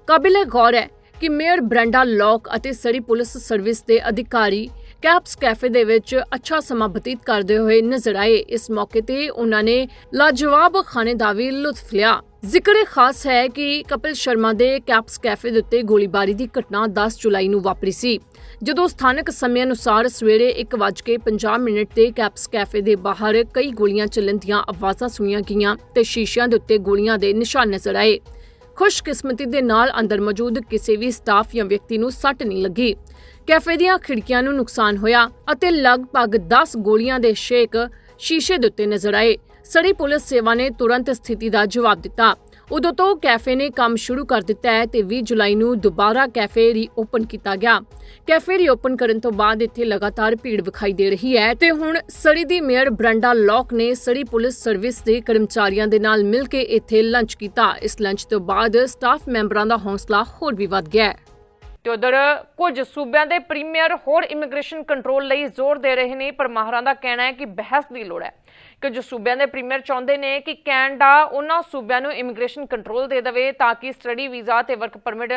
ਕਾਬਿਲੇ ਗੌਰ ਹੈ ਕਿ ਮੇਅਰ ਬ੍ਰੈਂਡਾ ਲੌਕ ਅਤੇ ਸੜੀ ਪੁਲਿਸ ਸਰਵਿਸ ਦੇ ਅਧਿਕਾਰੀ ਕੈਪਸ ਕੈਫੇ ਦੇ ਵਿੱਚ ਅੱਛਾ ਸਮਾਂ ਬਤੀਤ ਕਰਦੇ ਹੋਏ ਨਜ਼ਰ ਆਏ। ਇਸ ਮੌਕੇ ਤੇ ਉਹਨਾਂ ਨੇ ਲਾਜਵਾਬ ਖਾਣੇ ਦਾ ਵੀ ਲੁਤਫ ਲਿਆ। ਜ਼ਿਕਰ ਖਾਸ ਹੈ ਕਿ ਕਪਿਲ ਸ਼ਰਮਾ ਦੇ ਕੈਪਸ ਕੈਫੇ ਦੇ ਉੱਤੇ ਗੋਲੀਬਾਰੀ ਦੀ ਘਟਨਾ 10 ਜੁਲਾਈ ਨੂੰ ਵਾਪਰੀ ਸੀ। ਜਦੋਂ ਸਥਾਨਕ ਸਮੇਂ ਅਨੁਸਾਰ ਸਵੇਰੇ 1:50 ਮਿੰਟ ਤੇ ਕੈਪਸ ਕੈਫੇ ਦੇ ਬਾਹਰ ਕਈ ਗੋਲੀਆਂ ਚੱਲਣ ਦੀਆਂ ਆਵਾਜ਼ਾਂ ਸੁਣੀਆਂ ਗਈਆਂ ਤੇ ਸ਼ੀਸ਼ਿਆਂ ਦੇ ਉੱਤੇ ਗੋਲੀਆਂ ਦੇ ਨਿਸ਼ਾਨ ਨਜ਼ਰ ਆਏ। ਖੁਸ਼ਕਿਸਮਤੀ ਦੇ ਨਾਲ ਅੰਦਰ ਮੌਜੂਦ ਕਿਸੇ ਵੀ ਸਟਾਫ ਜਾਂ ਵਿਅਕਤੀ ਨੂੰ ਸੱਟ ਨਹੀਂ ਲੱਗੀ। ਕੈਫੇ ਦੀਆਂ ਖਿੜਕੀਆਂ ਨੂੰ ਨੁਕਸਾਨ ਹੋਇਆ ਅਤੇ ਲਗਭਗ 10 ਗੋਲੀਆਂ ਦੇ ਸ਼ੇਕ ਸ਼ੀਸ਼ੇ ਦੇ ਉੱਤੇ ਨਜ਼ਰ ਆਏ। ਸੜੀ ਪੁਲਿਸ ਸੇਵਾ ਨੇ ਤੁਰੰਤ ਸਥਿਤੀ ਦਾ ਜਵਾਬ ਦਿੱਤਾ। ਉਦੋਂ ਤੋਂ ਕੈਫੇ ਨੇ ਕੰਮ ਸ਼ੁਰੂ ਕਰ ਦਿੱਤਾ ਹੈ ਤੇ 20 ਜੁਲਾਈ ਨੂੰ ਦੁਬਾਰਾ ਕੈਫੇ ਰੀਓਪਨ ਕੀਤਾ ਗਿਆ। ਕੈਫੇ ਰੀਓਪਨ ਕਰਨ ਤੋਂ ਬਾਅਦ ਇੱਥੇ ਲਗਾਤਾਰ ਭੀੜ ਵਿਖਾਈ ਦੇ ਰਹੀ ਹੈ ਤੇ ਹੁਣ ਸੜੀ ਦੀ ਮੇਅਰ ਬ੍ਰੈਂਡਾ ਲੌਕ ਨੇ ਸੜੀ ਪੁਲਿਸ ਸਰਵਿਸ ਦੇ ਕਰਮਚਾਰੀਆਂ ਦੇ ਨਾਲ ਮਿਲ ਕੇ ਇੱਥੇ ਲੰਚ ਕੀਤਾ। ਇਸ ਲੰਚ ਤੋਂ ਬਾਅਦ ਸਟਾਫ ਮੈਂਬਰਾਂ ਦਾ ਹੌਸਲਾ ਹੋਰ ਵੀ ਵੱਧ ਗਿਆ ਤੇ ਉਧਰ ਕੁਝ ਸੂਬਿਆਂ ਦੇ ਪ੍ਰੀਮੀਅਰ ਹੋਰ ਇਮੀਗ੍ਰੇਸ਼ਨ ਕੰਟਰੋਲ ਲਈ ਜ਼ੋਰ ਦੇ ਰਹੇ ਨੇ, ਪਰ ਮਾਹਰਾਂ ਦਾ ਕਹਿਣਾ ਹੈ ਕਿ ਬਹਿਸ ਦੀ ਲੋੜ ਹੈ। ਕਿ ਜੋ ਸੂਬਿਆਂ ਦੇ ਪ੍ਰੀਮੀਅਰ ਚਾਹੁੰਦੇ ਨੇ ਕਿ ਕੈਨੇਡਾ ਉਹਨਾਂ ਸੂਬਿਆਂ ਨੂੰ ਇਮੀਗ੍ਰੇਸ਼ਨ ਕੰਟਰੋਲ ਦੇ ਦੇਵੇ ਤਾਂ ਕਿ ਸਟੱਡੀ ਵੀਜ਼ਾ ਤੇ ਵਰਕ ਪਰਮਿਟ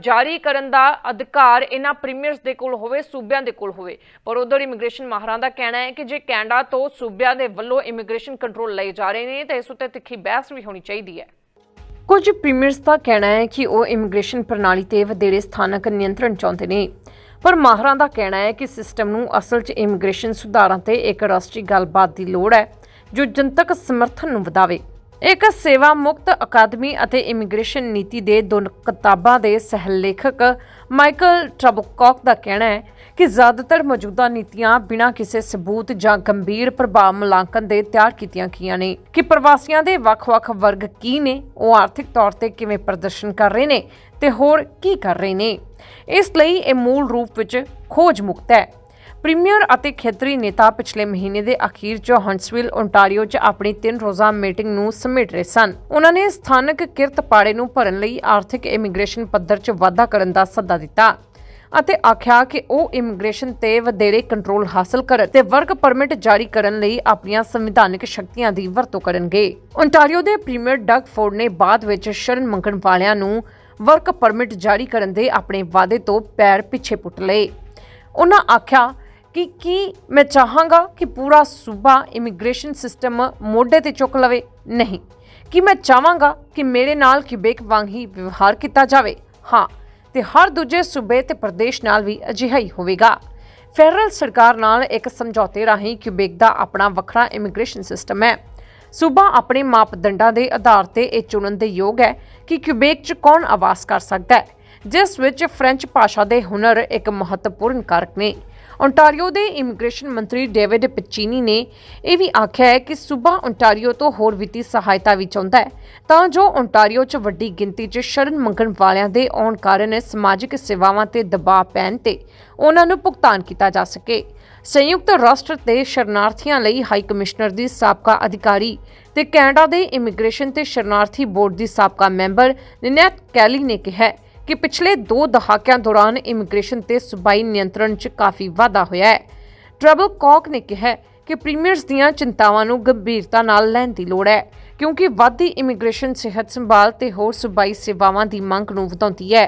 ਜਾਰੀ ਕਰਨ ਦਾ ਅਧਿਕਾਰ ਇਹਨਾਂ ਪ੍ਰੀਮੀਅਰਸ ਦੇ ਕੋਲ ਹੋਵੇ, ਸੂਬਿਆਂ ਦੇ ਕੋਲ ਹੋਵੇ। ਪਰ ਉਧਰ ਇਮੀਗ੍ਰੇਸ਼ਨ ਮਾਹਰਾਂ ਦਾ ਕਹਿਣਾ ਹੈ ਕਿ ਜੇ ਕੈਨੇਡਾ ਤੋਂ ਸੂਬਿਆਂ ਦੇ ਵੱਲੋਂ ਇਮੀਗ੍ਰੇਸ਼ਨ ਕੰਟਰੋਲ ਲਏ ਜਾ ਰਹੇ ਨੇ, ਤਾਂ ਇਸ ਉੱਤੇ ਤਿੱਖੀ ਬਹਿਸ ਵੀ ਹੋਣੀ ਚਾਹੀਦੀ ਹੈ। ਕੁਝ ਪ੍ਰੀਮੀਅਰਸ ਦਾ ਕਹਿਣਾ ਹੈ ਕਿ ਉਹ ਇਮੀਗ੍ਰੇਸ਼ਨ ਪ੍ਰਣਾਲੀ ਤੇ ਵਧੇਰੇ ਸਥਾਨਕ ਨਿਯੰਤਰਣ ਚਾਹੁੰਦੇ ਨੇ। ਪਰ ਮਾਹਰਾਂ ਦਾ ਕਹਿਣਾ ਹੈ ਕਿ ਸਿਸਟਮ ਨੂੰ ਅਸਲ 'ਚ ਇਮੀਗ੍ਰੇਸ਼ਨ ਸੁਧਾਰਾਂ ਤੇ ਇੱਕ ਰਾਸ਼ਟਰੀ ਗੱਲਬਾਤ ਦੀ ਲੋੜ ਹੈ, ਜੋ ਜਨਤਕ ਸਮਰਥਨ ਨੂੰ ਵਧਾਵੇ। ਇੱਕ ਸੇਵਾ ਮੁਕਤ ਅਕਾਦਮੀ ਅਤੇ ਇਮੀਗ੍ਰੇਸ਼ਨ ਨੀਤੀ ਦੇ ਦੋ ਕਿਤਾਬਾਂ ਦੇ ਸਹਿ ਲੇਖਕ ਮਾਈਕਲ ਟਰਬਕੌਕ ਦਾ ਕਹਿਣਾ ਹੈ ਕਿ ਜ਼ਿਆਦਾਤਰ ਮੌਜੂਦਾ ਨੀਤੀਆਂ ਬਿਨਾਂ ਕਿਸੇ ਸਬੂਤ ਜਾਂ ਗੰਭੀਰ ਪ੍ਰਭਾਵ ਮੁਲਾਂਕਣ ਦੇ ਤਿਆਰ ਕੀਤੀਆਂ ਗਈਆਂ ਨੇ। ਕਿ ਪ੍ਰਵਾਸੀਆਂ ਦੇ ਵੱਖ-ਵੱਖ ਵਰਗ ਕੀ ਨੇ, ਉਹ ਆਰਥਿਕ ਤੌਰ ਤੇ ਕਿਵੇਂ ਪ੍ਰਦਰਸ਼ਨ ਕਰ ਰਹੇ ਨੇ ਤੇ ਹੋਰ ਕੀ ਕਰ ਰਹੇ ਨੇ। ਇਸ ਲਈ ਇਹ ਮੂਲ ਰੂਪ ਵਿੱਚ ਖੋਜ ਮੁਕਤ ਹੈ। ਪ੍ਰੀਮੀਅਰ ਅਤੇ ਖੇਤਰੀ ਨੇਤਾ ਪਿਛਲੇ ਮਹੀਨੇ ਦੇ ਅਖੀਰ 'ਚ ਹੰਟਸਵਿਲ ਓਨਟਾਰੀਓ 'ਚ ਆਪਣੀ ਤਿੰਨ ਰੋਜ਼ਾ ਮੀਟਿੰਗ ਨੂੰ ਸਮੇਟ ਰਹੇ ਸਨ। ਉਹਨਾਂ ਨੇ ਸਥਾਨਕ ਕਿਰਤ ਪਾੜੇ ਨੂੰ ਭਰਨ ਲਈ ਆਰਥਿਕ ਇਮੀਗ੍ਰੇਸ਼ਨ ਪੱਧਰ 'ਚ ਵਾਧਾ ਕਰਨ ਦਾ ਸੱਦਾ ਦਿੱਤਾ। ਅਤੇ ਆਖਿਆ ਕਿ ਉਹ ਇਮੀਗ੍ਰੇਸ਼ਨ ਤੇ ਵਧੇਰੇ ਕੰਟਰੋਲ ਹਾਸਲ ਕਰਨ ਤੇ ਵਰਕ ਪਰਮਿਟ ਜਾਰੀ ਕਰਨ ਲਈ ਆਪਣੀਆਂ ਸੰਵਿਧਾਨਕ ਸ਼ਕਤੀਆਂ ਦੀ ਵਰਤੋਂ ਕਰਨਗੇ। ਓਨਟਾਰੀਓ ਦੇ ਪ੍ਰੀਮੀਅਰ ਡਗ ਫੋਰਡ ਨੇ ਬਾਅਦ ਵਿੱਚ ਸ਼ਰਨ ਮੰਗਣ ਵਾਲਿਆਂ ਨੂੰ ਵਰਕ ਪਰਮਿਟ ਜਾਰੀ ਕਰਨ ਦੇ ਆਪਣੇ ਵਾਅਦੇ ਤੋਂ ਪੈਰ ਪਿੱਛੇ ਪੁੱਟ ਲਏ। ਉਹਨਾਂ ਆਖਿਆ ਕਿ ਕੀ ਮੈਂ ਚਾਹਾਂਗਾ ਕਿ ਪੂਰਾ ਸੂਬਾ ਇਮੀਗ੍ਰੇਸ਼ਨ ਸਿਸਟਮ ਮੋਢੇ ਤੇ ਚੁੱਕ ਲਵੇ? ਨਹੀਂ। ਕਿ ਮੈਂ ਚਾਹਾਂਗਾ ਕਿ ਮੇਰੇ ਨਾਲ ਕਿਬੇਕ ਵਾਂਗ ਹੀ ਵਿਵਹਾਰ ਕੀਤਾ ਜਾਵੇ? ਹਾਂ। ਤੇ ਹਰ ਦੂਜੇ ਸੂਬੇ ਤੇ ਪ੍ਰਦੇਸ਼ ਨਾਲ ਵੀ ਅਜਿਹਾ ਹੀ ਹੋਵੇਗਾ। ਫੈਡਰਲ ਸਰਕਾਰ ਨਾਲ ਇੱਕ ਸਮਝੌਤੇ ਰਾਹੀਂ ਕਿਊਬੇਕ ਦਾ ਆਪਣਾ ਵੱਖਰਾ ਇਮੀਗ੍ਰੇਸ਼ਨ ਸਿਸਟਮ ਹੈ। ਸੂਬਾ ਆਪਣੇ ਮਾਪਦੰਡਾਂ ਦੇ ਆਧਾਰ ਤੇ ਇਹ ਚੁਣਨ ਦੇ ਯੋਗ ਹੈ ਕਿ ਕਿਬੇਕ 'ਚ ਕੌਣ ਆਵਾਸ ਕਰ ਸਕਦਾ ਹੈ, ਜਿਸ ਵਿੱਚ ਫ੍ਰੈਂਚ ਭਾਸ਼ਾ ਦੇ ਹੁਨਰ ਇੱਕ ਮਹੱਤਵਪੂਰਨ ਕਾਰਕ ਨੇ। ਓਨਟਾਰੀਓ ਦੇ ਇਮੀਗ੍ਰੇਸ਼ਨ ਮੰਤਰੀ ਡੇਵਿਡ ਪਿਚੀਨੀ ਨੇ ਇਹ ਵੀ ਆਖਿਆ ਹੈ ਕਿ ਸੂਬਾ ਓਨਟਾਰੀਓ ਤੋਂ ਹੋਰ ਵਿੱਤੀ ਸਹਾਇਤਾ ਵੀ ਚਾਹੁੰਦਾ ਹੈ, ਤਾਂ ਜੋ ਓਨਟਾਰੀਓ 'ਚ ਵੱਡੀ ਗਿਣਤੀ 'ਚ ਸ਼ਰਨ ਮੰਗਣ ਵਾਲਿਆਂ ਦੇ ਆਉਣ ਕਾਰਨ ਸਮਾਜਿਕ ਸੇਵਾਵਾਂ ਤੇ ਦਬਾਅ ਪੈਣ ਤੇ ਉਹਨਾਂ ਨੂੰ ਭੁਗਤਾਨ ਕੀਤਾ ਜਾ ਸਕੇ। ਸੰਯੁਕਤ ਰਾਸ਼ਟਰ ਦੇ ਸ਼ਰਨਾਰਥੀਆਂ ਲਈ ਹਾਈ ਕਮਿਸ਼ਨਰ ਦੀ ਸਾਬਕਾ ਅਧਿਕਾਰੀ ਤੇ ਕੈਨੇਡਾ ਦੇ ਇਮੀਗ੍ਰੇਸ਼ਨ ਤੇ ਸ਼ਰਨਾਰਥੀ ਬੋਰਡ ਦੀ ਸਾਬਕਾ ਮੈਂਬਰ ਨਿਨੈਟ ਕੈਲੀ ਨੇ ਕਿਹਾ ਕਿ ਪਿਛਲੇ 2 ਦਹਾਕਿਆਂ ਦੌਰਾਨ ਇਮੀਗ੍ਰੇਸ਼ਨ ਤੇ ਸੂਬਾਈ ਨਿਯੰਤਰਣ 'ਚ ਕਾਫੀ ਵਾਧਾ ਹੋਇਆ ਹੈ। ਟਰਬਲ ਕੌਕ ਨੇ ਕਿਹਾ ਕਿ ਪ੍ਰੀਮੀਅਰਸ ਦੀਆਂ ਚਿੰਤਾਵਾਂ ਨੂੰ ਗੰਭੀਰਤਾ ਨਾਲ ਲੈਣ ਦੀ ਲੋੜ ਹੈ, ਕਿਉਂਕਿ ਵਾਧੀ ਇਮੀਗ੍ਰੇਸ਼ਨ ਸਿਹਤ ਸੰਭਾਲ ਤੇ ਹੋਰ ਸੂਬਾਈ ਸੇਵਾਵਾਂ ਦੀ ਮੰਗ ਨੂੰ ਵਧਾਉਂਦੀ ਹੈ।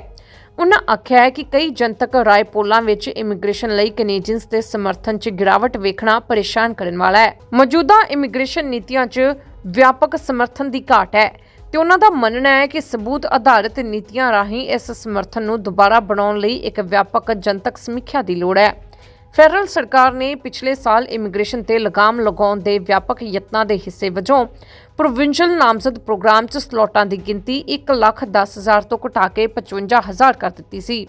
ਉਨ੍ਹਾਂ ਆਖਿਆ ਹੈ ਕਿ ਕਈ ਜਨਤਕ ਰਾਏ ਪੋਲਾਂ ਵਿੱਚ ਇਮੀਗ੍ਰੇਸ਼ਨ ਲਈ ਕੈਨੇਡੀਅਨਸ ਦੇ ਸਮਰਥਨ 'ਚ ਗਿਰਾਵਟ ਵੇਖਣਾ ਪਰੇਸ਼ਾਨ ਕਰਨ ਵਾਲਾ ਹੈ। ਮੌਜੂਦਾ ਇਮੀਗ੍ਰੇਸ਼ਨ ਨੀਤੀਆਂ 'ਚ ਵਿਆਪਕ ਸਮਰਥਨ ਦੀ ਘਾਟ ਹੈ। ਤੇ ਉਹਨਾਂ ਦਾ ਮੰਨਣਾ ਹੈ ਕਿ ਸਬੂਤ ਆਧਾਰਿਤ ਨੀਤੀਆਂ ਰਾਹੀਂ ਇਸ ਸਮਰਥਨ ਨੂੰ ਦੁਬਾਰਾ ਬਣਾਉਣ ਲਈ ਇੱਕ ਵਿਆਪਕ ਜਨਤਕ ਸਮੀਖਿਆ ਦੀ ਲੋੜ ਹੈ। ਫੈਡਰਲ ਸਰਕਾਰ ਨੇ ਪਿਛਲੇ ਸਾਲ ਇਮੀਗ੍ਰੇਸ਼ਨ ਤੇ ਲਗਾਮ ਲਗਾਉਣ ਦੇ ਵਿਆਪਕ ਯਤਨਾਂ ਦੇ ਹਿੱਸੇ ਵਜੋਂ ਪ੍ਰੋਵਿੰਸ਼ੀਅਲ ਨਾਮਜ਼ਦ ਪ੍ਰੋਗਰਾਮ 'ਚ ਸਲੋਟਾਂ ਦੀ ਗਿਣਤੀ 1,10,000 ਤੋਂ ਘਟਾ ਕੇ 55,000 ਕਰ ਦਿੱਤੀ ਸੀ।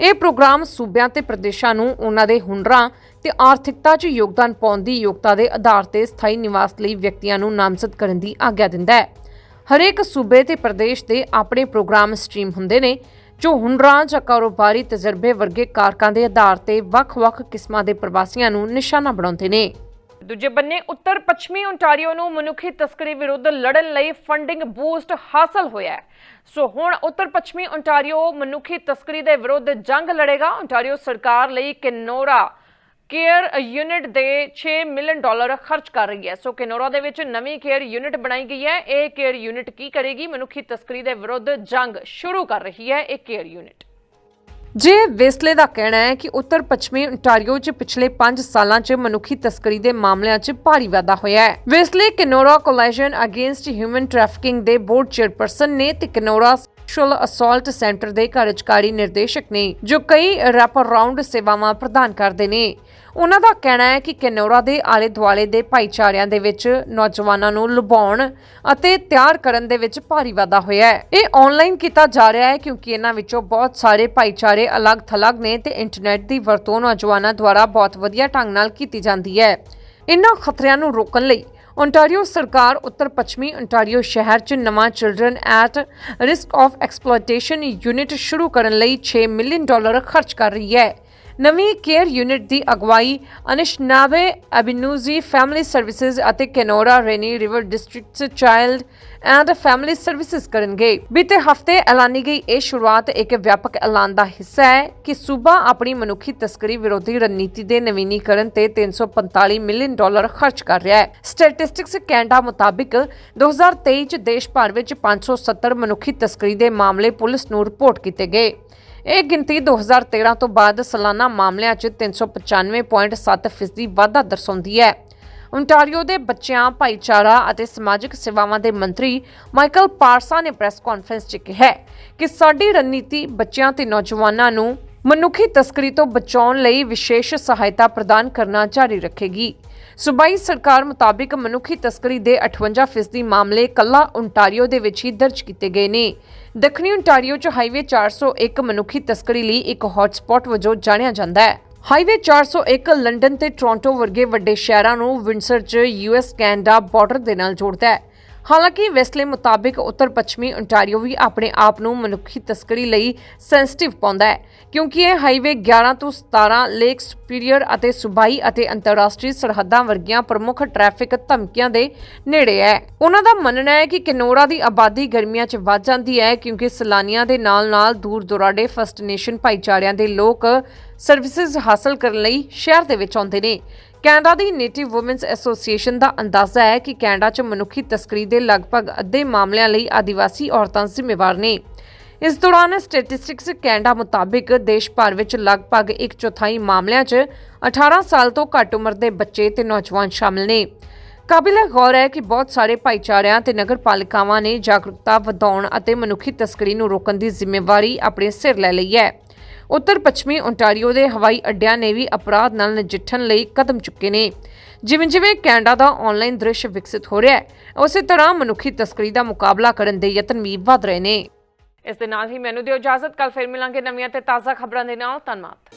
ਇਹ ਪ੍ਰੋਗਰਾਮ ਸੂਬਿਆਂ ਤੇ ਪ੍ਰਦੇਸ਼ਾਂ ਨੂੰ ਉਹਨਾਂ ਦੇ ਹੁਨਰਾਂ ਤੇ ਆਰਥਿਕਤਾ 'ਚ ਯੋਗਦਾਨ ਪਾਉਣ ਦੀ ਯੋਗਤਾ ਦੇ ਆਧਾਰ ਤੇ ਸਥਾਈ ਨਿਵਾਸ ਲਈ ਵਿਅਕਤੀਆਂ ਨੂੰ ਨਾਮਜ਼ਦ ਕਰਨ ਦੀ ਆਗਿਆ ਦਿੰਦਾ ਹੈ। ਹਰੇਕ ਸੂਬੇ ਤੇ ਪ੍ਰਦੇਸ਼ ਦੇ ਆਪਣੇ ਪ੍ਰੋਗਰਾਮ ਸਟ੍ਰੀਮ ਹੁੰਦੇ ਨੇ, ਜੋ ਹੁਨਰਾਂ ਜਾਂ ਕਾਰੋਬਾਰੀ ਤਜਰਬੇ ਵਰਗੇ ਕਾਰਕਾਂ ਦੇ ਆਧਾਰ ਤੇ ਵੱਖ-ਵੱਖ ਕਿਸਮਾਂ ਦੇ ਪ੍ਰਵਾਸੀਆਂ ਨੂੰ ਨਿਸ਼ਾਨਾ ਬਣਾਉਂਦੇ ਨੇ। ਦੂਜੇ ਬੰਨੇ, ਉੱਤਰ ਪੱਛਮੀ ਓਨਟਾਰੀਓ ਨੂੰ ਮਨੁੱਖੀ ਤਸਕਰੀ ਵਿਰੁੱਧ ਲੜਨ ਲਈ ਫੰਡਿੰਗ ਬੂਸਟ ਹਾਸਲ ਹੋਇਆ ਹੈ। ਸੋ ਹੁਣ ਉੱਤਰ ਪੱਛਮੀ ਓਨਟਾਰੀਓ ਮਨੁੱਖੀ ਤਸਕਰੀ ਦੇ ਵਿਰੁੱਧ ਜੰਗ ਲੜੇਗਾ। ਓਨਟਾਰੀਓ ਸਰਕਾਰ ਲਈ ਕਿਨੋਰਾ ਕੇਅਰ ਯੂਨਿਟ ਦੇ 6 ਮਿਲੀਅਨ ਡਾਲਰ ਖਰਚ ਕਰ ਰਹੀ ਹੈ। ਸੋ ਕਿਨੋਰਾ ਦੇ ਵਿੱਚ ਨਵੀਂ ਕੇਅਰ ਯੂਨਿਟ ਬਣਾਈ ਗਈ ਹੈ। ਇਹ ਕੇਅਰ ਯੂਨਿਟ ਕੀ ਕਰੇਗੀ? ਮਨੁੱਖੀ ਤਸਕਰੀ ਦੇ ਵਿਰੁੱਧ ਜੰਗ ਸ਼ੁਰੂ ਕਰ ਰਹੀ ਹੈ ਇਹ ਕੇਅਰ ਯੂਨਿਟ। ਜੇ ਵੇਸਲੇ ਦਾ ਕਹਿਣਾ ਹੈ ਕਿ ਉੱਤਰ ਪੱਛਮੀ ontario 'ਚ ਪਿਛਲੇ 5 ਸਾਲਾਂ 'ਚ ਮਨੁੱਖੀ ਤਸਕਰੀ ਦੇ ਮਾਮਲਿਆਂ 'ਚ ਭਾਰੀ ਵਾਧਾ ਹੋਇਆ ਹੈ। Wesley Kinora coalition against human trafficking ਦੇ ਬੋਰਡ ਚੇਅਰਪਰਸਨ ਨੇ ਤੇ ਕਿਨੋਰਾ ਸੈਕਸ਼ੁਅਲ ਅਸੌਲਟ ਸੈਂਟਰ ਦੇ ਕਾਰਜਕਾਰੀ ਨਿਰਦੇਸ਼ਕ ਨੇ, ਜੋ ਕਈ ਰੈਪ ਅਰਾਊਂਡ ਸੇਵਾਵਾਂ ਪ੍ਰਦਾਨ ਕਰਦੇ ਨੇ। ਉਹਨਾਂ ਦਾ ਕਹਿਣਾ ਹੈ ਕਿ ਕੈਨੋਰਾ ਦੇ ਆਲੇ ਦੁਆਲੇ ਦੇ ਭਾਈਚਾਰਿਆਂ ਦੇ ਵਿੱਚ ਨੌਜਵਾਨਾਂ ਨੂੰ ਲੁਭਾਉਣ ਅਤੇ ਤਿਆਰ ਕਰਨ ਦੇ ਵਿੱਚ ਭਾਰੀ ਵਾਧਾ ਹੋਇਆ ਹੈ। ਇਹ ਆਨਲਾਈਨ ਕੀਤਾ ਜਾ ਰਿਹਾ ਹੈ ਕਿਉਂਕਿ ਇਹਨਾਂ ਵਿੱਚੋਂ ਬਹੁਤ ਸਾਰੇ ਭਾਈਚਾਰੇ ਅਲੱਗ-ਥਲੱਗ ਨੇ ਤੇ ਇੰਟਰਨੈਟ ਦੀ ਵਰਤੋਂ ਨੌਜਵਾਨਾਂ ਦੁਆਰਾ ਬਹੁਤ ਵਧੀਆ ਢੰਗ ਨਾਲ ਕੀਤੀ ਜਾਂਦੀ ਹੈ। ਇਹਨਾਂ ਖਤਰਿਆਂ ਨੂੰ ਰੋਕਣ ਲਈ ਓਨਟਾਰੀਓ ਸਰਕਾਰ ਉੱਤਰ ਪੱਛਮੀ ਓਨਟਾਰੀਓ ਸ਼ਹਿਰ 'ਚ ਨਵਾਂ children at risk of exploitation unit ਸ਼ੁਰੂ ਕਰਨ ਲਈ 6 ਮਿਲੀਅਨ ਡਾਲਰ ਖਰਚ ਕਰ ਰਹੀ ਹੈ। ਨਵੀਂ ਕੇਅਰ ਯੂਨਿਟ ਦੀ ਅਗਵਾਈ ਅਨਿਸ਼ਨਾਵੇ ਅਬਿਨੂਜ਼ੀ ਫੈਮਿਲੀ ਸਰਵਿਸਿਜ਼ ਅਤੇ Kenora Rainy River districts child and family services ਕਰਨਗੇ। ਬੀਤੇ ਹਫ਼ਤੇ ਐਲਾਨੀ ਗਈ ਇਹ ਸ਼ੁਰੂਆਤ ਇੱਕ ਵਿਆਪਕ ਐਲਾਨ ਦਾ ਹਿੱਸਾ ਹੈ ਕਿ ਸੂਬਾ ਆਪਣੀ ਮਨੁੱਖੀ ਤਸਕਰੀ ਵਿਰੋਧੀ ਰਣਨੀਤੀ ਦੇ ਨਵੀਨੀਕਰਨ ਤੇ 345 ਮਿਲੀਅਨ ਡਾਲਰ ਖਰਚ ਕਰ ਰਿਹਾ ਹੈ। ਸਟੈਟਿਸਟਿਕਸ ਕੈਨੇਡਾ ਮੁਤਾਬਿਕ 2023 ਚ ਦੇਸ਼ ਭਰ ਵਿੱਚ 570 ਮਨੁੱਖੀ ਤਸਕਰੀ ਦੇ ਮਾਮਲੇ ਪੁਲਿਸ ਨੂੰ ਰਿਪੋਰਟ ਕੀਤੇ ਗਏ। ਇਹ ਗਿਣਤੀ 2013 ਤੋਂ ਬਾਅਦ ਸਾਲਾਨਾ ਮਾਮਲਿਆਂ 'ਚ 395.7% ਫੀਸਦੀ ਵਾਧਾ ਦਰਸਾਉਂਦੀ ਹੈ। ਓਨਟਾਰੀਓ ਦੇ ਬੱਚਿਆਂ, ਭਾਈਚਾਰਾ ਅਤੇ ਸਮਾਜਿਕ ਸੇਵਾਵਾਂ ਦੇ ਮੰਤਰੀ ਮਾਈਕਲ ਪਾਰਸਾ ਨੇ ਪ੍ਰੈਸ ਕਾਨਫਰੰਸ 'ਚ ਕਿਹਾ ਕਿ ਸਾਡੀ ਰਣਨੀਤੀ ਬੱਚਿਆਂ ਤੇ ਨੌਜਵਾਨਾਂ ਨੂੰ ਮਨੁੱਖੀ ਤਸਕਰੀ ਤੋਂ ਬਚਾਉਣ ਲਈ ਵਿਸ਼ੇਸ਼ ਸਹਾਇਤਾ ਪ੍ਰਦਾਨ ਕਰਨਾ ਜਾਰੀ ਰੱਖੇਗੀ। ਸੂਬਾਈ ਸਰਕਾਰ ਮੁਤਾਬਿਕ ਮਨੁੱਖੀ ਤਸਕਰੀ ਦੇ 58% ਮਾਮਲੇ ਕੱਲਾ ਓਨਟਾਰੀਓ ਦੇ ਵਿੱਚ ਹੀ ਦਰਜ ਕੀਤੇ ਗਏ ਨੇ। ਦੱਖਣੀ ਓਨਟਾਰੀਓ 'ਚ ਹਾਈਵੇ 401 ਮਨੁੱਖੀ ਤਸਕਰੀ ਲਈ ਇੱਕ ਹੌਟਸਪੌਟ ਵਜੋਂ ਜਾਣਿਆ ਜਾਂਦਾ ਹੈ। ਹਾਈਵੇ 401 ਲੰਡਨ ਤੇ ਟੋਰਾਂਟੋ ਵਰਗੇ ਵੱਡੇ ਸ਼ਹਿਰਾਂ ਨੂੰ ਵਿੰਡਸਰ 'ਚ ਯੂਐਸ ਕੈਨੇਡਾ ਬਾਰਡਰ ਦੇ ਨਾਲ ਜੋੜਦਾ ਹੈ। ਹਾਲਾਂਕਿ ਵੈਸਲੇ ਮੁਤਾਬਿਕ ਉੱਤਰ ਪੱਛਮੀ ontario ਵੀ ਆਪਣੇ ਆਪ ਨੂੰ ਮਨੁੱਖੀ ਤਸਕਰੀ ਲਈ ਸੈਂਸਿਟਿਵ ਪਾਉਂਦਾ ਹੈ, ਕਿਉਂਕਿ ਇਹ ਹਾਈਵੇ 11 ਤੋਂ 17 ਲੇਕ ਸੁਪੀਰੀਅਰ ਅਤੇ ਸੁਬਾਈ ਅਤੇ ਅੰਤਰਰਾਸ਼ਟਰੀ ਸਰਹੱਦਾਂ ਵਰਗੀਆਂ ਪ੍ਰਮੁੱਖ ਟ੍ਰੈਫਿਕ ਧਮਕੀਆਂ ਦੇ ਨੇੜੇ ਹੈ। ਉਹਨਾਂ ਦਾ ਮੰਨਣਾ ਹੈ ਕਿ ਕਿਨੋਰਾ ਦੀ ਆਬਾਦੀ ਗਰਮੀਆਂ 'ਚ ਵੱਧ ਜਾਂਦੀ ਹੈ, ਕਿਉਂਕਿ ਸੈਲਾਨੀਆਂ ਦੇ ਨਾਲ-ਨਾਲ ਦੂਰ ਦੁਰਾਡੇ ਫਸਟ ਨੇਸ਼ਨ ਭਾਈਚਾਰਿਆਂ ਦੇ ਲੋਕ ਸਰਵਿਸਿਜ਼ ਹਾਸਲ ਕਰਨ ਲਈ ਸ਼ਹਿਰ ਦੇ ਵਿੱਚ ਆਉਂਦੇ ਨੇ। ਕੈਨੇਡਾ ਦੀ ਨੇਟਿਵ ਔਮਨਸ ਐਸੋਸੀਏਸ਼ਨ ਦਾ ਅੰਦਾਜ਼ਾ ਹੈ ਕਿ ਕੈਨੇਡਾ 'ਚ ਮਨੁੱਖੀ ਤਸਕਰੀ ਦੇ ਲਗਭਗ ਅੱਧੇ ਮਾਮਲਿਆਂ ਲਈ ਆਦੀਵਾਸੀ ਔਰਤਾਂ ਜ਼ਿੰਮੇਵਾਰ ਨੇ। ਇਸ ਦੌਰਾਨ ਸਟੈਟਿਸਟਿਕਸ ਕੈਨੇਡਾ ਮੁਤਾਬਿਕ ਦੇਸ਼ ਭਰ ਵਿੱਚ ਲਗਭਗ ਇੱਕ ਚੌਥਾਈ ਮਾਮਲਿਆਂ 'ਚ 18 ਸਾਲ ਤੋਂ ਘੱਟ ਉਮਰ ਦੇ ਬੱਚੇ ਤੇ ਨੌਜਵਾਨ ਸ਼ਾਮਲ ਨੇ। ਕਾਬਿਲ ਗੌਰ ਹੈ ਕਿ ਬਹੁਤ ਸਾਰੇ ਭਾਈਚਾਰਿਆਂ ਤੇ ਨਗਰਪਾਲਿਕਾਵਾਂ ਨੇ ਜਾਗਰੂਕਤਾ ਵਧਾਉਣ ਅਤੇ ਮਨੁੱਖੀ ਤਸਕਰੀ ਨੂੰ ਰੋਕਣ ਦੀ ਜ਼ਿੰਮੇਵਾਰੀ ਆਪਣੇ ਸਿਰ ਲੈ ਲਈ ਹੈ। ਉੱਤਰ ਪੱਛਮੀ ontario ਦੇ ਹਵਾਈ ਅੱਡਿਆਂ ਨੇ ਵੀ ਅਪਰਾਧ ਨਾਲ ਨਜਿੱਠਣ ਲਈ ਕਦਮ ਚੁੱਕੇ ਨੇ। ਜਿਵੇਂ ਜਿਵੇਂ ਕੈਨੇਡਾ ਦਾ ਆਨਲਾਈਨ ਦ੍ਰਿਸ਼ ਵਿਕਸਿਤ ਹੋ ਰਿਹਾ ਹੈ, ਉਸੇ ਤਰ੍ਹਾਂ ਮਨੁੱਖੀ ਤਸਕਰੀ ਦਾ ਮੁਕਾਬਲਾ ਕਰਨ ਦੇ ਯਤਨ ਵੀ ਵਧ ਰਹੇ ਨੇ। ਇਸ ਦੇ ਨਾਲ ਹੀ ਮੈਨੂੰ ਦਿਓ ਇਜਾਜ਼ਤ ਕੱਲ ਫਿਰ ਮਿਲਾਂਗੇ ਨਵੀਆਂ ਤੇ ਤਾਜ਼ਾ ਖਬਰਾਂ ਦੇ ਨਾਲ। ਧੰਨਵਾਦ।